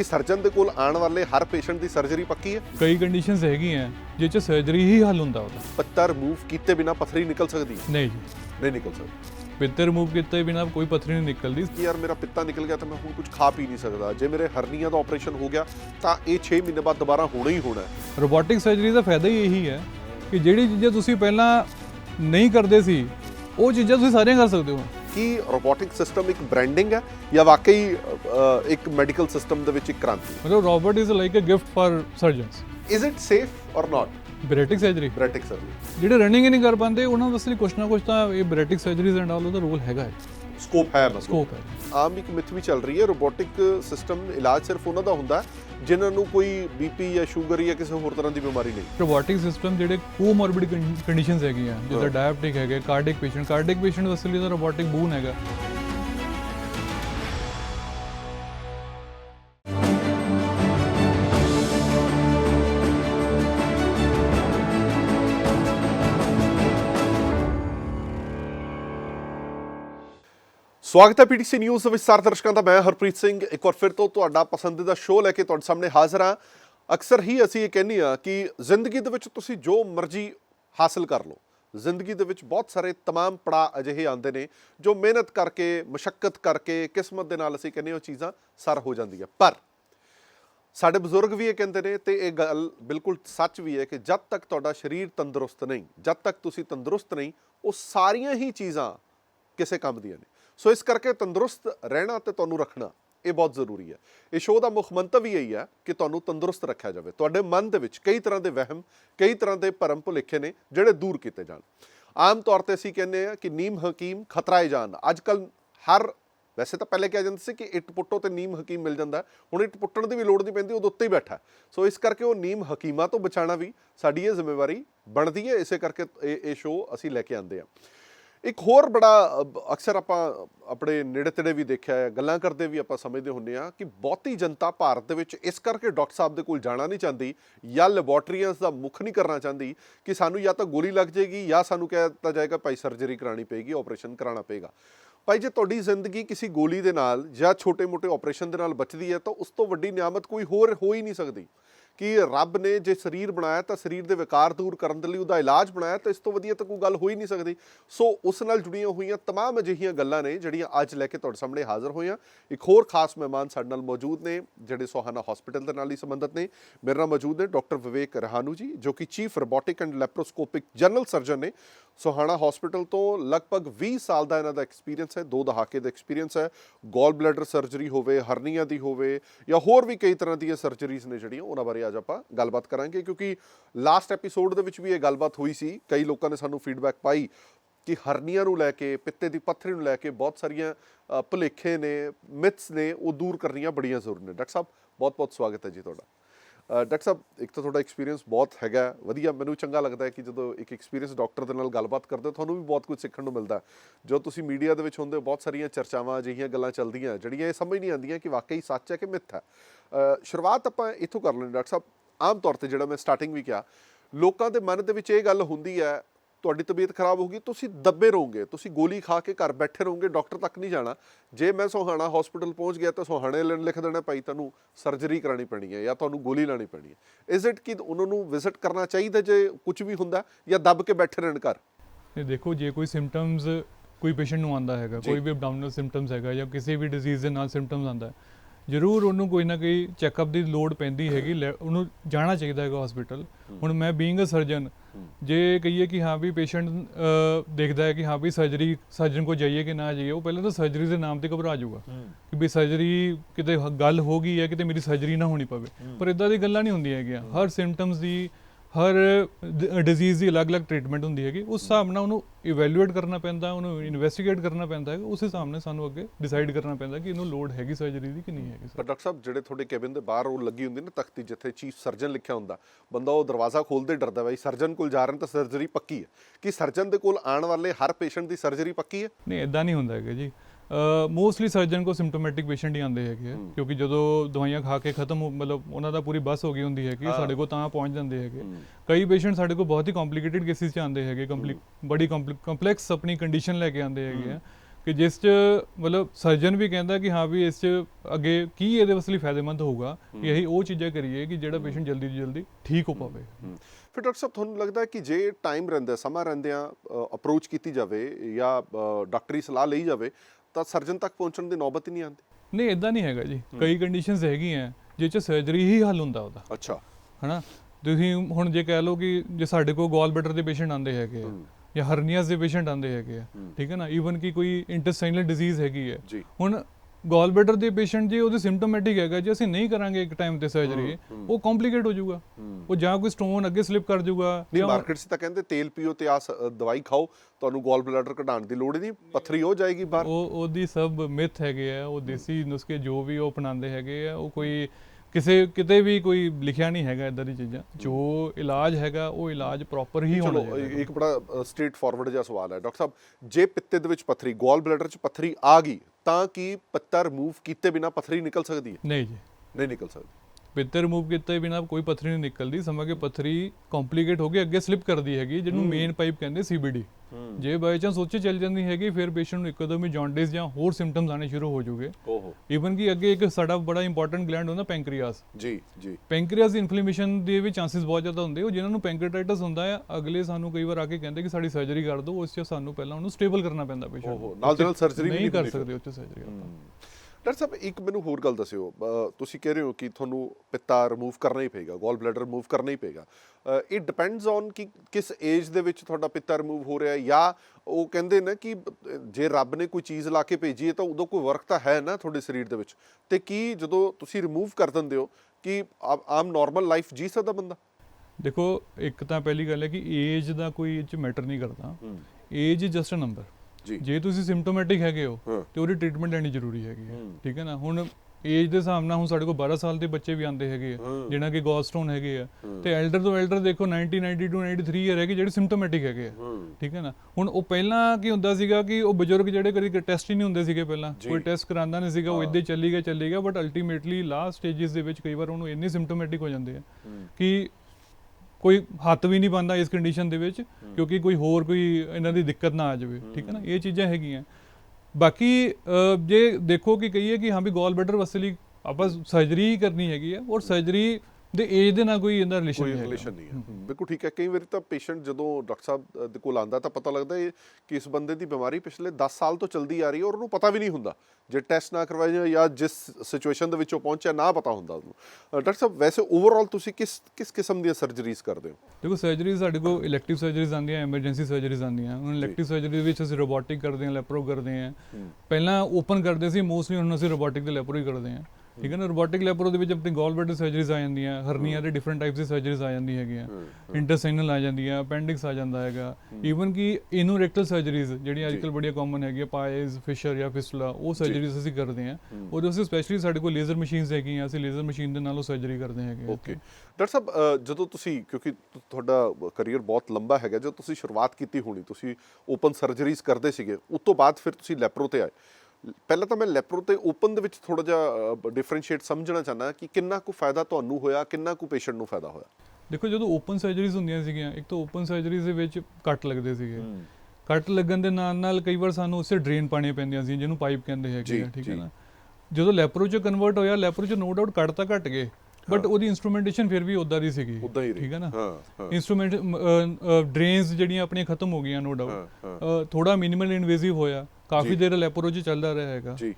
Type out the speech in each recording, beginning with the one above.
ਕਿ ਸਰਜਨ ਦੇ ਕੋਲ ਆਉਣ ਵਾਲੇ ਹਰ ਪੇਸ਼ੈਂਟ ਦੀ ਸਰਜਰੀ ਪੱਕੀ ਹੈ? ਕਈ ਕੰਡੀਸ਼ਨਸ ਹੈਗੀਆਂ ਜਿਹ ਚ ਸਰਜਰੀ ਹੀ ਹੱਲ ਹੁੰਦਾ ਉਹਦਾ। ਪੱਤਾ ਰਿਮੂਵ ਕੀਤੇ ਬਿਨਾ ਪਥਰੀ ਨਿਕਲ ਸਕਦੀ ਹੈ? ਨਹੀਂ ਜੀ। ਨਹੀਂ ਨਿਕਲ ਸਕਦੀ। ਪਿੱਤੇ ਰਿਮੂਵ ਕੀਤੇ ਬਿਨਾ ਕੋਈ ਪੱਥਰੀ ਨਹੀਂ ਨਿਕਲਦੀ। ਕਿ ਯਾਰ ਮੇਰਾ ਪਿੱਤਾ ਨਿਕਲ ਗਿਆ ਤਾਂ ਮੈਂ ਹੁਣ ਕੁਝ ਖਾ ਪੀ ਨਹੀਂ ਸਕਦਾ। ਜੇ ਮੇਰੇ ਹਰਨੀਆਂ ਦਾ ਆਪਰੇਸ਼ਨ ਹੋ ਗਿਆ ਤਾਂ ਇਹ 6 ਮਹੀਨੇ ਬਾਅਦ ਦੁਬਾਰਾ ਹੋਣਾ ਹੀ ਹੋਣਾ ਹੈ। ਰੋਬੋਟਿਕ ਸਰਜਰੀ ਦਾ ਫਾਇਦਾ ਹੀ ਇਹੀ ਹੈ ਕਿ ਜਿਹੜੀ ਚੀਜ਼ਾਂ ਤੁਸੀਂ ਪਹਿਲਾਂ ਨਹੀਂ ਕਰਦੇ ਸੀ ਉਹ ਚੀਜ਼ਾਂ ਤੁਸੀਂ ਸਾਰੀਆਂ ਕਰ ਸਕਦੇ ਹੋ। ਕੀ ਰੋਬੋਟਿਕ ਸਿਸਟਮ ਇੱਕ ਬ੍ਰਾਂਡਿੰਗ ਹੈ ਜਾਂ ਵਾਕਈ ਇੱਕ ਮੈਡੀਕਲ ਸਿਸਟਮ ਦੇ ਵਿੱਚ ਇੱਕ ਕ੍ਰਾਂਤੀ? ਮਤਲਬ robot is like a gift for surgeons is it safe or not robotic surgery robotic surgery ਜਿਹੜੇ ਰਨਿੰਗ ਹੀ ਨਹੀਂ ਕਰ ਪਾਉਂਦੇ ਉਹਨਾਂ ਵਾਸਤੇ ਕੁਛ ਨਾ ਕੁਛ ਤਾਂ ਇਹ ਬ੍ਰੈਟਿਕ ਸਰਜਰੀਜ਼ ਐਂਡ ਆਲ ਉਹਦਾ ਰੋਲ ਹੈਗਾ ਹੈ। ਸਕੋਪ ਹੈ ਮਤਲਬ। ਸਕੋਪ ਹੈ। ਆਮ ਇੱਕ ਮਿਥ ਵੀ ਚੱਲ ਰਹੀ ਹੈ ਰੋਬੋਟਿਕ ਸਿਸਟਮ ਇਲਾਜ ਸਿਰਫ ਉਹਨਾਂ ਦਾ ਹੁੰਦਾ ਹੈ ਜਿਨ੍ਹਾਂ ਨੂੰ ਕੋਈ ਬੀਪੀ ਜਾਂ ਸ਼ੂਗਰ ਜਾਂ ਕਿਸੇ ਹੋਰ ਤਰ੍ਹਾਂ ਦੀ ਬਿਮਾਰੀ ਨਹੀਂ। ਰੋਬੋਟਿਕ ਸਿਸਟਮ ਜਿਹੜੇ ਕੋਮੋਰਬਿਡ ਕੰਡੀਸ਼ਨਸ ਹੈਗੀਆਂ ਜਿੱਦਾਂ ਡਾਇਬਟਿਕ ਹੈਗੇ ਕਾਰਡਿਕ ਪੇਸ਼ੈਂਟ ਕਾਰਡਿਕ ਪੇਸ਼ੈਂਟ ਲਈ ਤਾਂ ਰੋਬੋਟਿਕ ਬੂਨ ਹੈਗਾ। ਸਵਾਗਤ ਹੈ ਪੀਟੀਸੀ ਨਿਊਜ਼ ਵਿੱਚ ਸਾਰ ਦਰਸ਼ਕਾਂ ਦਾ ਮੈਂ ਹਰਪ੍ਰੀਤ ਸਿੰਘ ਇੱਕ ਵਾਰ ਫਿਰ ਤੋਂ ਤੁਹਾਡਾ ਪਸੰਦੀਦਾ ਸ਼ੋਅ ਲੈ ਕੇ ਤੁਹਾਡੇ ਸਾਹਮਣੇ ਹਾਜ਼ਰ ਹਾਂ ਅਕਸਰ ਹੀ ਅਸੀਂ ਇਹ ਕਹਿੰਦੇ ਹਾਂ ਕਿ ਜ਼ਿੰਦਗੀ ਦੇ ਵਿੱਚ ਤੁਸੀਂ ਜੋ ਮਰਜ਼ੀ ਹਾਸਲ ਕਰ ਲਓ ਜ਼ਿੰਦਗੀ ਦੇ ਵਿੱਚ ਬਹੁਤ ਸਾਰੇ तमाम ਪੜਾ ਅਜਿਹੇ ਆਉਂਦੇ ਨੇ ਜੋ ਮਿਹਨਤ ਕਰਕੇ ਮੁਸ਼ਕਲ ਕਰਕੇ ਕਿਸਮਤ ਦੇ ਨਾਲ ਅਸੀਂ ਕਹਿੰਦੇ ਹਾਂ ਉਹ ਚੀਜ਼ਾਂ ਸਰ ਹੋ ਜਾਂਦੀਆਂ ਪਰ ਸਾਡੇ ਬਜ਼ੁਰਗ ਵੀ ਇਹ ਕਹਿੰਦੇ ਨੇ ਤੇ ਇਹ ਗੱਲ ਬਿਲਕੁਲ ਸੱਚ ਵੀ ਹੈ ਕਿ ਜਦ ਤੱਕ ਤੁਹਾਡਾ ਸਰੀਰ ਤੰਦਰੁਸਤ ਨਹੀਂ ਜਦ ਤੱਕ ਤੁਸੀਂ ਤੰਦਰੁਸਤ ਨਹੀਂ ਉਹ ਸਾਰੀਆਂ ਹੀ ਚੀਜ਼ਾਂ ਕਿਸੇ ਕੰਮ ਦੀਆਂ ਨੇ ਸੋ ਇਸ ਕਰਕੇ ਤੰਦਰੁਸਤ ਰਹਿਣਾ ਤੇ ਤੁਹਾਨੂੰ ਰੱਖਣਾ, ਇਹ ਬਹੁਤ ਜ਼ਰੂਰੀ ਹੈ। ਇਹ ਸ਼ੋਅ ਦਾ ਮੁੱਖ ਮੰਤਵ ਹੀ ਇਹੀ ਹੈ ਕਿ ਤੁਹਾਨੂੰ ਤੰਦਰੁਸਤ ਰੱਖਿਆ ਜਾਵੇ। ਤੁਹਾਡੇ ਮਨ ਦੇ ਵਿੱਚ ਕਈ ਤਰ੍ਹਾਂ ਦੇ ਵਹਿਮ, ਕਈ ਤਰ੍ਹਾਂ ਦੇ ਭਰਮ ਭੁਲੇਖੇ ਨੇ ਜਿਹੜੇ ਦੂਰ ਕੀਤੇ ਜਾਣ। ਆਮ ਤੌਰ ਤੇ ਅਸੀਂ ਕਹਿੰਦੇ ਆ ਕਿ ਨੀਮ ਹਕੀਮ ਖਤਰਾਏ ਜਾਨ ਅੱਜ ਕੱਲ ਹਰ, ਵੈਸੇ ਤਾਂ ਪਹਿਲੇ ਕਿਹਾ ਜਾਂਦਾ ਸੀ ਕਿ ਇੱਟ ਪੁੱਟੋ ਤੇ ਨੀਮ ਹਕੀਮ ਮਿਲ ਜਾਂਦਾ। ਹੁਣ ਇੱਟ ਪੁੱਟਣ ਦੀ ਵੀ ਲੋੜ ਨਹੀਂ ਪੈਂਦੀ ਉਹਦੇ ਉੱਤੇ ਹੀ ਬੈਠਾ। ਸੋ ਇਸ ਕਰਕੇ ਉਹ ਨੀਮ ਹਕੀਮਾਂ ਤੋਂ ਬਚਾਉਣਾ ਵੀ ਸਾਡੀ ਇਹ ਜ਼ਿੰਮੇਵਾਰੀ ਬਣਦੀ ਹੈ। ਇਸੇ ਕਰਕੇ ਇਹ ਇਹ ਸ਼ੋਅ ਅਸੀਂ ਲੈ ਕੇ ਆਂਦੇ ਆ ਇੱਕ ਹੋਰ ਬੜਾ ਅਕਸਰ ਆਪਾਂ ਆਪਣੇ ਨੇੜੇ ਤੇੜੇ ਵੀ ਦੇਖਿਆ ਹੈ, ਗੱਲਾਂ ਕਰਦੇ ਵੀ ਆਪਾਂ ਸਮਝਦੇ ਹੁੰਦੇ ਆ ਕਿ ਬਹੁਤੀ ਜਨਤਾ ਭਾਰਤ ਦੇ ਵਿੱਚ ਇਸ ਕਰਕੇ ਡਾਕਟਰ ਸਾਹਿਬ ਦੇ ਕੋਲ ਜਾਣਾ ਨਹੀਂ ਚਾਹੁੰਦੀ ਜਾਂ ਲੈਬੋਰਟਰੀਆਂ ਦਾ ਮੁੱਖ ਨਹੀਂ ਕਰਨਾ ਚਾਹੁੰਦੀ ਕਿ ਸਾਨੂੰ ਜਾਂ ਤਾਂ ਗੋਲੀ ਲੱਗ ਜਾਏਗੀ ਜਾਂ ਸਾਨੂੰ ਕਹਿ ਦਿੱਤਾ ਜਾਏਗਾ ਭਾਈ ਸਰਜਰੀ ਕਰਾਣੀ ਪਏਗੀ ਆਪਰੇਸ਼ਨ ਕਰਾਉਣਾ ਪਏਗਾ। ਭਾਈ ਜੇ ਤੁਹਾਡੀ ਜ਼ਿੰਦਗੀ ਕਿਸੇ ਗੋਲੀ ਦੇ ਨਾਲ ਜਾਂ ਛੋਟੇ-ਮੋਟੇ ਆਪਰੇਸ਼ਨ ਦੇ ਨਾਲ ਬਚਦੀ ਹੈ ਤਾਂ ਉਸ ਤੋਂ ਵੱਡੀ ਨਿਆਮਤ ਕੋਈ ਹੋਰ ਹੋ ਹੀ ਨਹੀਂ ਸਕਦੀ। ਕਿ ਰੱਬ ਨੇ ਜੇ ਸਰੀਰ ਬਣਾਇਆ ਤਾਂ ਸਰੀਰ ਦੇ ਵਿਕਾਰ ਦੂਰ ਕਰਨ ਦੇ ਲਈ ਉਹਦਾ ਇਲਾਜ ਬਣਾਇਆ ਤਾਂ ਇਸ ਤੋਂ ਵਧੀਆ ਤਾਂ ਕੋਈ ਗੱਲ ਹੋ ਹੀ ਨਹੀਂ ਸਕਦੀ ਸੋ ਉਸ ਨਾਲ ਜੁੜੀਆਂ ਹੋਈਆਂ तमाम ਅਜਿਹੀਆਂ ਗੱਲਾਂ ਨੇ ਜਿਹੜੀਆਂ ਅੱਜ ਲੈ ਕੇ ਤੁਹਾਡੇ ਸਾਹਮਣੇ ਹਾਜ਼ਰ ਹੋਈਆਂ ਇੱਕ ਹੋਰ ਖਾਸ ਮਹਿਮਾਨ ਸਾਡੇ ਨਾਲ ਮੌਜੂਦ ਨੇ ਜਿਹੜੇ ਸੋਹਾਨਾ ਹਸਪੀਟਲ ਦੇ ਨਾਲ ਹੀ ਸੰਬੰਧਿਤ ਨੇ ਮੇਰੇ ਨਾਲ ਮੌਜੂਦ ਨੇ ਡਾਕਟਰ ਵਿਵੇਕ ਰਹਾਨੂ ਜੀ ਜੋ ਕਿ chief robotic and laparoscopic general surgeon ਨੇ ਸੋਹਾਣਾ ਹਸਪੀਟਲ ਤੋਂ ਲਗਭਗ 20 ਸਾਲ ਦਾ ਇਹਨਾਂ ਦਾ ਐਕਸਪੀਰੀਅੰਸ ਹੈ ਦੋ ਦਹਾਕੇ ਦਾ ਐਕਸਪੀਰੀਅੰਸ ਹੈ ਗੋਲ ਬਲੈਡਰ ਸਰਜਰੀ ਹੋਵੇ ਹਰਨੀਆਂ ਦੀ ਹੋਵੇ ਜਾਂ ਹੋਰ ਵੀ ਕਈ ਤਰ੍ਹਾਂ ਦੀਆਂ ਸਰਜਰੀਜ਼ ਨੇ ਜਿਹੜੀਆਂ ਉਹਨਾਂ ਬਾਰੇ ਅੱਜ ਆਪਾਂ ਗੱਲਬਾਤ ਕਰਾਂਗੇ ਕਿਉਂਕਿ ਲਾਸਟ ਐਪੀਸੋਡ ਦੇ ਵਿੱਚ ਵੀ ਇਹ ਗੱਲਬਾਤ ਹੋਈ ਸੀ। ਕਈ ਲੋਕਾਂ ਨੇ ਸਾਨੂੰ ਫੀਡਬੈਕ ਪਾਈ ਕਿ ਹਰਨੀਆਂ ਨੂੰ ਲੈ ਕੇ ਪਿੱਤੇ ਦੀ ਪੱਥਰੀ ਨੂੰ ਲੈ ਕੇ ਬਹੁਤ ਸਾਰੀਆਂ ਅ, ਭੁਲੇਖੇ ਨੇ ਮਿਥਸ ਨੇ ਉਹ ਦੂਰ ਕਰਨੀਆਂ ਬੜੀਆਂ ਜ਼ਰੂਰੀ ਨੇ। ਡਾਕਟਰ ਸਾਹਿਬ ਬਹੁਤ ਬਹੁਤ ਸਵਾਗਤ ਹੈ ਜੀ ਤੁਹਾਡਾ। ਡਾਕਟਰ ਸਾਹਿਬ, ਇੱਕ ਤਾਂ ਤੁਹਾਡਾ ਐਕਸਪੀਰੀਅੰਸ ਬਹੁਤ ਹੈਗਾ, ਵਧੀਆ। ਮੈਨੂੰ ਚੰਗਾ ਲੱਗਦਾ ਹੈ ਕਿ ਜਦੋਂ ਇੱਕ ਐਕਸਪੀਰੀਅੰਸ ਡਾਕਟਰ ਦੇ ਨਾਲ ਗੱਲਬਾਤ ਕਰਦੇ ਹੋ, ਤੁਹਾਨੂੰ ਵੀ ਬਹੁਤ ਕੁਝ ਸਿੱਖਣ ਨੂੰ ਮਿਲਦਾ। ਹੈ। ਜੋ ਤੁਸੀਂ ਮੀਡੀਆ ਦੇ ਵਿੱਚ ਹੁੰਦੇ ਹੋ, ਬਹੁਤ ਸਾਰੀਆਂ ਚਰਚਾਵਾਂ ਅਜਿਹੀਆਂ ਗੱਲਾਂ ਚੱਲਦੀਆਂ, ਜਿਹੜੀਆਂ ਇਹ ਸਮਝ ਨਹੀਂ ਆਉਂਦੀਆਂ ਕਿ ਵਾਕਈ ਸੱਚ ਹੈ ਕਿ ਮਿੱਥ ਹੈ। ਸ਼ੁਰੂਆਤ ਆਪਾਂ ਇੱਥੋਂ ਕਰ ਲੈਂਦੇ ਡਾਕਟਰ ਸਾਹਿਬ, ਆਮ ਤੌਰ ਤੇ ਜਿਹੜਾ ਮੈਂ ਸਟਾਰਟਿੰਗ ਵੀ ਕਿਹਾ, ਲੋਕਾਂ ਦੇ ਮਨ ਦੇ ਵਿੱਚ ਇਹ ਗੱਲ ਹੁੰਦੀ ਹੈ ਤੁਹਾਡੀ ਤਬੀਅਤ ਖਰਾਬ ਹੋਗੀ ਤੁਸੀਂ ਦੱਬੇ ਰਹੋਗੇ ਤੁਸੀਂ ਗੋਲੀ ਖਾ ਕੇ ਘਰ ਬੈਠੇ ਰਹੋਗੇ ਡਾਕਟਰ ਤੱਕ ਨਹੀਂ ਜਾਣਾ। ਜੇ ਮੈਂ ਸੋਹਾਣਾ ਹਸਪੀਟਲ ਪਹੁੰਚ ਗਿਆ ਤਾਂ ਸੋਹਾਣੇ ਲੈਣ ਲਿਖ ਦੇਣਾ ਭਾਈ ਤੁਹਾਨੂੰ ਸਰਜਰੀ ਕਰਾਣੀ ਪੈਣੀ ਹੈ ਜਾਂ ਤੁਹਾਨੂੰ ਗੋਲੀ ਲਾਣੀ ਪੈਣੀ ਹੈ। ਇਜ਼ ਇਟ ਕਿ ਉਹਨਾਂ ਨੂੰ ਵਿਜ਼ਿਟ ਕਰਨਾ ਚਾਹੀਦਾ ਜੇ ਕੁਝ ਵੀ ਹੁੰਦਾ ਜਾਂ ਦੱਬ ਕੇ ਬੈਠੇ ਰਹਿਣ ਘਰ? ਇਹ ਦੇਖੋ ਜੇ ਕੋਈ ਸਿੰਪਟਮਸ ਕੋਈ ਪੇਸ਼ੈਂਟ ਨੂੰ ਆਂਦਾ ਹੈਗਾ। ਕੋਈ ਵੀ ਅਬਡੋਮਿਨਲ ਸਿੰਪਟਮਸ ਹੈਗਾ ਜਾਂ ਕਿਸੇ ਵੀ ਡਿਜ਼ੀਜ਼ ਦੇ ਨਾਲ ਸਿੰਪਟਮਸ ਆਂਦਾ ਹੈ ਜ਼ਰੂਰ ਉਹਨੂੰ ਕੋਈ ਨਾ ਕੋਈ ਚੈੱਕਅਪ ਦੀ ਲੋੜ ਪੈਂਦੀ ਹੈਗੀ ਲੈ- ਉਹਨੂੰ ਜਾਣਾ ਚਾਹੀਦਾ ਹੈਗਾ ਹਸਪੀਟਲ ਹੁਣ ਮੈਂ ਬੀਇੰਗ ਅ ਸਰਜਨ ਜੇ ਕਹੀਏ ਕਿ ਹਾਂ ਵੀ ਪੇਸ਼ੈਂਟ ਦੇਖਦਾ ਹੈ ਕਿ ਹਾਂ ਵੀ ਸਰਜਰੀ ਸਰਜਨ ਕੋ ਜਾਈਏ ਕਿ ਨਾ ਜਾਈਏ ਉਹ ਪਹਿਲਾਂ ਤਾਂ ਸਰਜਰੀ ਦੇ ਨਾਮ ਤੇ ਘਬਰਾ ਜਾਊਗਾ ਕਿ ਵੀ ਸਰਜਰੀ ਕਿਤੇ ਹ- ਗੱਲ ਹੋ ਗਈ ਹੈ ਕਿਤੇ ਮੇਰੀ ਸਰਜਰੀ ਨਾ ਹੋਣੀ ਪਵੇ। ਪਰ ਇਦਾਂ ਦੀ ਗੱਲਾਂ ਨਹੀਂ ਹੁੰਦੀਆਂ ਹੈਗੀਆਂ। ਹਰ ਸਿੰਪਟਮਸ ਦੀ ਹਰ ਡਿਜ਼ੀਜ਼ ਦੀ ਅਲੱਗ-ਅਲੱਗ ਟ੍ਰੀਟਮੈਂਟ ਹੁੰਦੀ ਹੈਗੀ ਉਸ ਹਿਸਾਬ ਨਾਲ ਉਹਨੂੰ ਇਵੈਲੂਏਟ ਕਰਨਾ ਪੈਂਦਾ ਉਹਨੂੰ ਇਨਵੈਸਟੀਗੇਟ ਕਰਨਾ ਪੈਂਦਾ ਹੈ ਉਸ ਹਿਸਾਬ ਨਾਲ ਸਾਨੂੰ ਅੱਗੇ ਡਿਸਾਈਡ ਕਰਨਾ ਪੈਂਦਾ ਕਿ ਇਹਨੂੰ ਲੋਡ ਹੈਗੀ ਸਰਜਰੀ ਦੀ ਕਿ ਨਹੀਂ ਹੈਗੀ ਪਰ ਡਾਕਟਰ ਸਾਹਿਬ ਜਿਹੜੇ ਤੁਹਾਡੇ ਕੈਬਿਨ ਦੇ ਬਾਹਰ ਉਹ ਲੱਗੀ ਹੁੰਦੀ ਨਾ ਤਖਤੀ ਜਿੱਥੇ ਚੀਫ ਸਰਜਨ ਲਿਖਿਆ ਹੁੰਦਾ ਬੰਦਾ ਉਹ ਦਰਵਾਜ਼ਾ ਖੋਲਦੇ ਡਰਦਾ ਬਈ ਸਰਜਨ ਕੋਲ ਜਾ ਰਹੇ ਤਾਂ ਸਰਜਰੀ ਪੱਕੀ ਹੈ। ਕਿ ਸਰਜਨ ਦੇ ਕੋਲ ਆਉਣ ਵਾਲੇ ਹਰ ਪੇਸ਼ੈਂਟ ਦੀ ਸਰਜਰੀ ਪੱਕੀ ਹੈ? ਨਹੀਂ ਇਦਾਂ ਨਹੀਂ ਹੁੰਦਾ ਹੈਗਾ ਜੀ। ਮੋਸਟਲੀ ਸਰਜਨ ਕੋ ਸਿੰਪਟੋਮੈਟਿਕ ਪੇਸ਼ੈਂਟ ਹੀ ਆਉਂਦੇ ਹੈਗੇ ਆ, ਕਿਉਂਕਿ ਜਦੋਂ ਦਵਾਈਆਂ ਖਾ ਕੇ ਖਤਮ ਹੋ- ਮਤਲਬ ਉਹਨਾਂ ਦਾ ਪੂਰੀ ਬਸ ਹੋ ਗਈ ਹੁੰਦੀ ਹੈ। ਕਿ ਸਾਡੇ ਕੋਲ ਤਾਂ ਪਹੁੰਚ ਜਾਂਦੇ ਹੈਗੇ। ਕਈ ਪੇਸ਼ੈਂਟ ਸਾਡੇ ਕੋਲ ਬਹੁਤ ਹੀ ਕੰਪਲਿਕੇਟਿਡ ਕੇਸਿਸ ਚ ਆਉਂਦੇ ਹੈਗੇ ਕੰਪਲੀ ਬੜੀ ਕੰਪਲੈਕਸ ਆਪਣੀ ਕੰਡੀਸ਼ਨ ਲੈ ਕੇ ਆਉਂਦੇ ਹੈਗੇ ਆ ਕਿ ਜਿਸ ਚ ਮਤਲਬ ਸਰਜਨ ਵੀ ਕਹਿੰਦਾ ਕਿ ਹਾਂ ਵੀ ਇਸ ਚ ਅੱਗੇ ਕੀ ਇਹਦੇ ਵਾਸਤੇ ਲਈ ਫਾਇਦੇਮੰਦ ਹੋਊਗਾ ਕਿ ਅਸੀਂ ਉਹ ਚੀਜ਼ਾਂ ਕਰੀਏ ਕਿ ਜਿਹੜਾ ਪੇਸ਼ੈਂਟ ਜਲਦੀ ਤੋਂ ਜਲਦੀ ਠੀਕ ਹੋ ਪਾਵੇ। ਹਮ, ਫਿਰ ਡਾਕਟਰ ਸਾਹਿਬ ਤੁਹਾਨੂੰ ਲੱਗਦਾ ਹੈ ਕਿ ਜੇ ਟਾਈਮ ਰਹਿੰਦਾ ਸਮਾਂ ਰਹਿੰਦਿਆਂ ਅਪਰੋਚ ਕੀਤੀ ਜਾਵੇ ਜਾਂ ਅ, ਡਾਕਟਰੀ ਸਲਾਹ ਲਈ ਜਾਵੇ ਤਾਂ ਸਰਜਨ ਤੱਕ ਪਹੁੰਚਣ ਦੀ ਨੌਬਤ ਹੀ ਨਹੀਂ ਆਉਂਦੀ। ਨਹੀਂ ਇਦਾਂ ਨਹੀਂ ਹੈਗਾ ਜੀ। ਕਈ ਕੰਡੀਸ਼ਨਸ ਹੈਗੀਆਂ ਜਿਸ ਚ ਸਰਜਰੀ ਹੀ ਹੱਲ ਹੁੰਦਾ ਉਹਦਾ। ਅੱਛਾ। ਹਨਾ? ਤੁਸੀਂ ਹੁਣ ਜੇ ਕਹਿ ਲਓ ਕਿ ਜੇ ਸਾਡੇ ਕੋਲ ਗੋਲ ਬੈਟਰ ਦੇ ਪੇਸ਼ੈਂਟ ਆਉਂਦੇ ਹੈਗੇ ਆ ਜਾਂ ਹਰਨੀਆਸ ਦੇ ਪੇਸ਼ੈਂਟ ਆਉਂਦੇ ਹੈਗੇ ਆ। ਠੀਕ ਹੈ ਨਾ? ਈਵਨ ਕਿ ਕੋਈ ਇੰਟੈਸਟਾਈਨਲ ਡਿਜ਼ੀਜ਼ ਹੈਗੀ ਹੈ ਹੁਣ ਗੋਲ ਬੈਟਰ ਦੇ ਪੇਸ਼ੈਂਟ ਜੇ ਉਹਦੇ ਸਿੰਪਟੋਮੈਟਿਕ ਹੈਗਾ ਜੇ ਅਸੀਂ ਨਹੀਂ ਕਰਾਂਗੇ ਇੱਕ ਟਾਈਮ ਤੇ ਸਰਜਰੀ। ਉਹ ਕੰਪਲਿਕੇਟ ਹੋ ਜਾਊਗਾ। ਉਹ ਜਾਂ ਕੋਈ ਸਟੋਨ ਅੱਗੇ ਸਲਿਪ ਕਰ ਜਾਊਗਾ ਨਹੀਂ ਮਾਰਕੀਟ 'ਚ ਤਾਂ ਕਹਿੰਦੇ ਤੇਲ ਪੀਓ ਤੇ ਆ ਦਵਾਈ ਖਾਓ ਤੁਹਾਨੂੰ ਗੋਲ ਬਲੈਡਰ ਕਢਾਉਣ ਦੀ ਲੋੜ ਨਹੀਂ ਪੱਥਰੀ ਹੋ ਜਾਏਗੀ ਬਾਹਰ ਉਹ ਉਹਦੀ ਸਭ ਮਿਥ ਹੈਗੇ ਆ ਉਹ ਦੇਸੀ ਨੁਸਖੇ ਜੋ ਵੀ ਉਹ ਅਪਣਾਉਂਦੇ ਹੈਗੇ ਆ ਉਹ ਕੋਈ ਕਿਸੇ ਕਿਤੇ ਵੀ ਕੋਈ ਲਿਖਿਆ ਨਹੀਂ ਹੈਗਾ ਇਦਾਂ ਦੀ ਚੀਜ਼ਾਂ ਜੋ ਇਲਾਜ ਹੈਗਾ ਉਹ ਇਲਾਜ ਪ੍ਰੋਪਰ ਹੀ ਹੋਣਾ ਚਲੋ ਇੱਕ ਬੜਾ ਸਟ੍ਰੇਟ ਫਾਰਵਰਡ ਜਿਹਾ ਸਵਾਲ ਹੈ ਡਾਕਟਰ ਸਾਹਿਬ ਜੇ ਪਿੱਤੇ ਦੇ ਵਿੱਚ ਪੱਥਰੀ ਗੋਲ ਬਲੈਡਰ 'ਚ ਪੱਥਰੀ ਆ ਗਈ ਤਾਂ ਕੀ ਪਿੱਤਾ ਰਿਮੂਵ ਕੀਤੇ ਬਿਨਾ ਪੱਥਰੀ ਨਿਕਲ ਸਕਦੀ ਹੈ? ਨਹੀਂ ਜੀ। ਨਹੀਂ ਨਿਕਲ ਸਕਦੀ। ਪਿੱਤਰ ਰਿਮੂਵ ਕੀਤੇ ਬਿਨਾ ਕੋਈ ਪੱਥਰੀ ਨਹੀਂ ਨਿਕਲਦੀ ਸਮਝ ਕੇ ਪੱਥਰੀ ਕੰਪਲਿਕੇਟ ਹੋ ਕੇ ਅੱਗੇ ਸਲਿਪ ਕਰਦੀ ਹੈਗੀ ਜਿਹਨੂੰ ਮੇਨ ਪਾਈਪ ਕਹਿੰਦੇ ਸੀਬੀਡੀ ਜੇ ਬਾਈ ਚਾਂਸ ਉੱਚੇ ਚੱਲ ਜਾਂਦੀ ਹੈਗੀ ਫਿਰ ਪੇਸ਼ੈਂਟ ਨੂੰ ਇੱਕਦਮ ਹੀ ਜੌਂਡਿਸ ਜਾਂ ਹੋਰ ਸਿੰਪਟਮਸ ਆਣੇ ਸ਼ੁਰੂ ਹੋ ਜੂਗੇ ਓਹੋ। ਈਵਨ ਕਿ ਅੱਗੇ ਇੱਕ ਸਾਡਾ ਬੜਾ ਇੰਪੋਰਟੈਂਟ ਗਲੈਂਡ ਹੁੰਦਾ ਪੈਂਕ੍ਰੀਆਸ ਜੀ ਜੀ। ਪੈਂਕ੍ਰੀਆਸ ਇਨਫਲੇਮੇਸ਼ਨ ਦੇ ਵੀ ਚਾਂਸਸ ਬਹੁਤ ਜ਼ਿਆਦਾ ਹੁੰਦੇ ਉਹ ਜਿਨ੍ਹਾਂ ਨੂੰ ਪੈਂਕ੍ਰੀਟਾਈਟਸ ਹੁੰਦਾ ਹੈ ਅਗਲੇ ਸਾਨੂੰ ਕਈ ਵਾਰ ਆ ਕੇ ਕਹਿੰਦੇ ਕਿ ਸਾਡੀ ਸਰਜਰੀ ਕਰ ਦਿਓ ਉਸ 'ਚ ਸਾਨੂੰ ਪਹਿਲਾਂ ਉਹਨੂੰ ਸਟੇਬਲ ਕਰਨਾ ਪੈਂਦਾ ਪੇਸ਼ੈਂਟ ਓਹੋ, ਨਾਲ ਦੀ ਨਾਲ ਵੀ ਨਹੀਂ ਕਰ ਸਕਦੇ ਉੱਚ ਸਰਜਰੀ ਡਾਕਟਰ ਸਾਹਿਬ ਇੱਕ ਮੈਨੂੰ ਹੋਰ ਗੱਲ ਦੱਸਿਓ। ਤੁਸੀਂ ਕਹਿ ਰਹੇ ਹੋ ਕਿ ਤੁਹਾਨੂੰ ਪਿੱਤਾ ਰਿਮੂਵ ਕਰਨਾ ਹੀ ਪਏਗਾ ਗੋਲ ਬਲੈਡਰ ਰਿਮੂਵ ਕਰਨਾ ਹੀ ਪਏਗਾ। ਇਹ ਡਿਪੈਂਡਸ ਔਨ ਕਿ ਕਿਸ ਏਜ ਦੇ ਵਿੱਚ ਤੁਹਾਡਾ ਪਿੱਤਾ ਰਿਮੂਵ ਹੋ ਰਿਹਾ ਹੈ ਜਾਂ ਉਹ ਕਹਿੰਦੇ ਨੇ ਕਿ ਜੇ ਰੱਬ ਨੇ ਕੋਈ ਚੀਜ਼ ਲਾ ਕੇ ਭੇਜੀ ਹੈ ਤਾਂ ਉਦੋਂ ਕੋਈ ਵਰਕ ਤਾਂ ਹੈ ਨਾ ਤੁਹਾਡੇ ਸਰੀਰ ਦੇ ਵਿੱਚ। ਤੇ ਕੀ ਜਦੋਂ ਤੁਸੀਂ ਰਿਮੂਵ ਕਰ ਦਿੰਦੇ ਹੋ ਕਿ ਆ- ਆਮ ਨਾਰਮਲ ਲਾਈਫ ਜੀ ਸਕਦਾ ਬੰਦਾ? ਦੇਖੋ ਇੱਕ ਤਾਂ ਪਹਿਲੀ ਗੱਲ ਹੈ ਕਿ ਏਜ ਦਾ ਕੋਈ ਇਹ 'ਚ ਮੈਟਰ ਨਹੀਂ ਕਰਦਾ। ਏਜ ਜਸਟ ਅ ਨੰਬਰ ਜੀ ਤੁਸੀਂ ਸਿੰਪਟੋਮੈਟਿਕ ਹੈਗੇ ਹੋ। ਤੇ ਉਹਦੀ ਟ੍ਰੀਟਮੈਂਟ ਲੈਣੀ ਜ਼ਰੂਰੀ ਹੈਗੀ ਹੈ। ਠੀਕ ਹੈ ਨਾ ਹੁਣ ਏਜ ਦੇ ਹਿਸਾਬ ਨਾਲ ਹੁਣ ਸਾਡੇ ਕੋਲ 12 ਸਾਲ ਦੇ ਬੱਚੇ ਵੀ ਆਉਂਦੇ ਹੈਗੇ ਆ ਹੂੰ। ਜਿਹਨਾਂ ਕਿ ਗੋਲਸਟੋਨ ਹੈਗੇ ਆ। ਤੇ ਐਲਡਰ ਤੋਂ ਐਲਡਰ ਦੇਖੋ 90 92 93 ਇਅਰ ਹੈਗੇ ਜਿਹੜੇ ਸਿੰਪਟੋਮੈਟਿਕ ਹੈਗੇ ਆ ਠੀਕ ਹੈ ਨਾ ਹੁਣ ਉਹ ਪਹਿਲਾਂ ਕੀ ਹੁੰਦਾ ਸੀਗਾ ਕਿ ਉਹ ਬਜ਼ੁਰਗ ਜਿਹੜੇ ਕਦੀ ਟੈਸਟ ਹੀ ਨਹੀਂ ਹੁੰਦੇ ਸੀਗੇ ਪਹਿਲਾਂ। ਕੋਈ ਟੈਸਟ ਕਰਾਉਂਦਾ ਨਹੀਂ ਸੀਗਾ ਉਹ। ਇੱਦਾਂ ਚੱਲੀ ਗਿਆ ਚੱਲੀ ਗਿਆ ਬਟ ਅਲਟੀਮੇਟਲੀ ਲਾਸਟ ਸਟੇजेस ਦੇ ਵਿੱਚ ਕਈ ਵਾਰ ਉਹਨੂੰ ਇੰਨੇ ਸਿੰਪਟੋਮੈਟਿਕ ਹੋ ਜਾਂਦੇ ਆ ਕਿ ਕੋਈ ਹੱਥ ਵੀ ਨਹੀਂ ਪਾਉਂਦਾ ਇਸ ਕੰਡੀਸ਼ਨ ਦੇ ਵਿੱਚ ਕਿਉਂਕਿ ਕੋਈ ਹੋਰ ਕੋਈ ਇਹਨਾਂ ਦੀ ਦਿੱਕਤ ਨਾ ਆ ਜਾਵੇ ਠੀਕ ਹੈ ਨਾ? ਇਹ ਚੀਜ਼ਾਂ ਹੈਗੀਆਂ। ਬਾਕੀ ਜੇ ਦੇਖੋ ਕਿ ਕਹੀਏ ਕਿ ਹਾਂ ਵੀ ਗੋਲ ਬੈਟਰ ਵਾਸਤੇ ਲਈ ਆਪਾਂ ਸਰਜਰੀ ਹੀ ਕਰਨੀ ਹੈਗੀ ਆ ਔਰ ਸਰਜਰੀ ਦੇ ਏਜ ਦੇ ਨਾਲ ਕੋਈ ਇਹਦਾ ਰਿਲੇਸ਼ਨ ਕੋਈ ਨਹੀਂ ਰਿਲੇਸ਼ਨ ਹੈਗਾ ਨਹੀਂ ਹੈ। ਬਿਲਕੁਲ ਠੀਕ ਹੈ। ਕਈ ਵਾਰੀ ਤਾਂ ਪੇਸ਼ੈਂਟ ਜਦੋਂ ਡਾਕਟਰ ਸਾਹਿਬ ਦੇ ਕੋਲ ਆਂਦਾ ਤਾਂ ਪਤਾ ਲੱਗਦਾ ਹੈ ਕਿ ਇਸ ਬੰਦੇ ਦੀ ਬਿਮਾਰੀ ਪਿਛਲੇ 10 ਸਾਲ ਤੋਂ ਚਲਦੀ ਆ ਰਹੀ ਹੈ ਔਰ ਉਹਨੂੰ ਪਤਾ ਵੀ ਨਹੀਂ ਹੁੰਦਾ। ਜੇ ਟੈਸਟ ਨਾ ਕਰਵਾਏ ਜਾਂ ਜਿਸ ਸਿਚੁਏਸ਼ਨ ਦੇ ਵਿੱਚ ਉਹ ਪਹੁੰਚਿਆ ਨਾ ਪਤਾ ਹੁੰਦਾ ਉਹਨੂੰ। ਡਾਕਟਰ ਸਾਹਿਬ ਵੈਸੇ ਓਵਰਆਲ ਤੁਸੀਂ ਕਿਸ ਕਿਸ ਕਿਸਮ ਦੀਆਂ ਸਰਜਰੀਜ਼ ਕਰਦੇ ਹੋ? ਦੇਖੋ ਸਰਜਰੀ ਸਾਡੇ ਕੋਲ ਇਲੈਕਟਿਵ ਸਰਜਰੀਜ਼ ਆਉਂਦੀਆਂ ਐਮਰਜੈਂਸੀ ਸਰਜਰੀਜ਼ ਆਉਂਦੀਆਂ। ਹੁਣ ਇਲੈਕਟਿਵ ਸਰਜਰੀ ਵਿੱਚ ਅਸੀਂ ਰੋਬੋਟਿਕ ਕਰਦੇ ਹਾਂ ਲੈਪਰੋ ਕਰਦੇ ਹਾਂ। ਪਹਿਲਾਂ ਓਪਨ ਕਰਦੇ ਸੀ ਮੋਸਟਲੀ ਹੁਣ ਅਸੀਂ ਰੋਬੋਟਿਕ ਤੇ ਲੈਪਰੋ ਹੀ ਕਰਦੇ ਹਾਂ। ਠੀਕ ਹੈ ਨਾ? ਰੋਬੋਟਿਕ ਲੈਪਰੋ ਦੇ ਵਿੱਚ ਆਪਣੀ ਗੋਲ ਬੈਟਰ ਸਰਜਰੀਜ਼ ਆ ਜਾਂਦੀਆਂ ਹਰਨੀਆਂ ਦੇ ਡਿਫਰੈਂਟ ਟਾਈਪਸ ਦੀ ਸਰਜਰੀਜ਼ ਆ ਜਾਂਦੀਆਂ ਹੈਗੀਆਂ ਇੰਟਰਸਾਈਨਲ ਆ ਜਾਂਦੀਆਂ ਅਪੈਂਡਿਕਸ ਆ ਜਾਂਦਾ ਹੈਗਾ। ਈਵਨ ਕਿ ਇਨੋਰੈਕਟਲ ਸਰਜਰੀਜ਼ ਜਿਹੜੀਆਂ ਅੱਜਕੱਲ ਬੜੀਆਂ ਕਾਮਨ ਹੈਗੀਆਂ ਪਾਇਜ਼ ਫਿਸ਼ਰ ਜਾਂ ਫਿਸਟੂਲਾ ਉਹ ਸਰਜਰੀਜ਼ ਅਸੀਂ ਕਰਦੇ ਹਾਂ। ਉਹਦੇ ਵਾਸਤੇ ਸਪੈਸ਼ਲੀ ਸਾਡੇ ਕੋਲ ਲੇਜ਼ਰ ਮਸ਼ੀਨਸ ਹੈਗੀਆਂ ਅਸੀਂ ਲੇਜ਼ਰ ਮਸ਼ੀਨ ਦੇ ਨਾਲ ਉਹ ਸਰਜਰੀ ਕਰਦੇ ਹੈਗੇ ਓਕੇ ਡਾਕਟਰ ਸਾਹਿਬ ਜਦੋਂ ਤੁਸੀਂ ਕਿਉਂਕਿ ਤੁਹਾਡਾ ਕੈਰੀਅਰ ਬਹੁਤ ਲੰਬਾ ਹੈਗਾ ਜਦੋਂ ਤੁਸੀਂ ਸ਼ੁਰੂਆਤ ਕੀਤੀ ਹੋਣੀ ਤੁਸੀਂ ਓਪਨ ਸਰਜਰੀਜ਼ ਕਰਦੇ ਸੀਗੇ ਉਸ ਤੋਂ ਬਾਅਦ ਫਿਰ ਤੁਸੀਂ ਲੈਪਰੋ ਤੇ ਆਏ। ਪਹਿਲਾਂ ਤਾਂ ਮੈਂ ਲੈਪਰੋ ਤੇ ਓਪਨ ਦੇ ਵਿੱਚ ਥੋੜਾ ਜਿਹਾ ਡਿਫਰੈਂਸ਼ੀਏਟ ਸਮਝਣਾ ਚਾਹਨਾ ਕਿ ਕਿੰਨਾ ਕੁ ਫਾਇਦਾ ਤੁਹਾਨੂੰ ਹੋਇਆ ਕਿੰਨਾ ਕੁ ਪੇਸ਼ੈਂਟ ਨੂੰ ਫਾਇਦਾ ਹੋਇਆ? ਦੇਖੋ ਜਦੋਂ ਓਪਨ ਸਰਜਰੀਜ਼ ਹੁੰਦੀਆਂ ਸੀਗੀਆਂ ਇੱਕ ਤਾਂ ਓਪਨ ਸਰਜਰੀਜ਼ ਦੇ ਵਿੱਚ ਕੱਟ ਲੱਗਦੇ ਸੀਗੇ। ਕੱਟ ਲੱਗਣ ਦੇ ਨਾਲ ਨਾਲ ਕਈ ਵਾਰ ਸਾਨੂੰ ਉਸੇ ਡਰੇਨ ਪਾਣੀ ਪੈਂਦੀਆਂ ਸੀ ਜਿਹਨੂੰ ਪਾਈਪ ਕਹਿੰਦੇ ਹੈਗੇ ਠੀਕ ਹੈ। ਨਾ? ਜਦੋਂ ਲੈਪਰੋ ਚ ਕਨਵਰਟ ਹੋਇਆ ਲੈਪਰੋ ਚ ਨੋ ਡਾਊਟ ਕੱਟ ਤਾਂ ਘਟ ਗਏ ਬਟ ਉਹਦੀ ਇਨਸਟਰੂਮੈਂਟੇਸ਼ਨ ਫਿਰ ਵੀ ਉਦਾਂ ਦੀ ਸੀਗੀ ਉਦਾਂ ਹੀ ਰਹੀ। ਠੀਕ ਹੈ ਨਾ? ਹਾਂ ਇਨਸਟਰੂਮੈਂਟ ਡਰੇਨਸ ਜਿਹੜੀਆਂ ਆਪਣੀਆਂ ਖਤਮ ਹੋ ਗਈਆਂ ਨੋ ਡਾਊਟ ਥੋੜਾ ਮਿਨੀਮਲ ਇਨਵੇਸਿਵ ਹੋਇਆ। ਕਾਫੀ। ਦੇਰ ਲੈਪਰੋ ਚ ਚੱਲਦਾ ਰਿਹਾ ਹੈਗਾ। ਜੀ।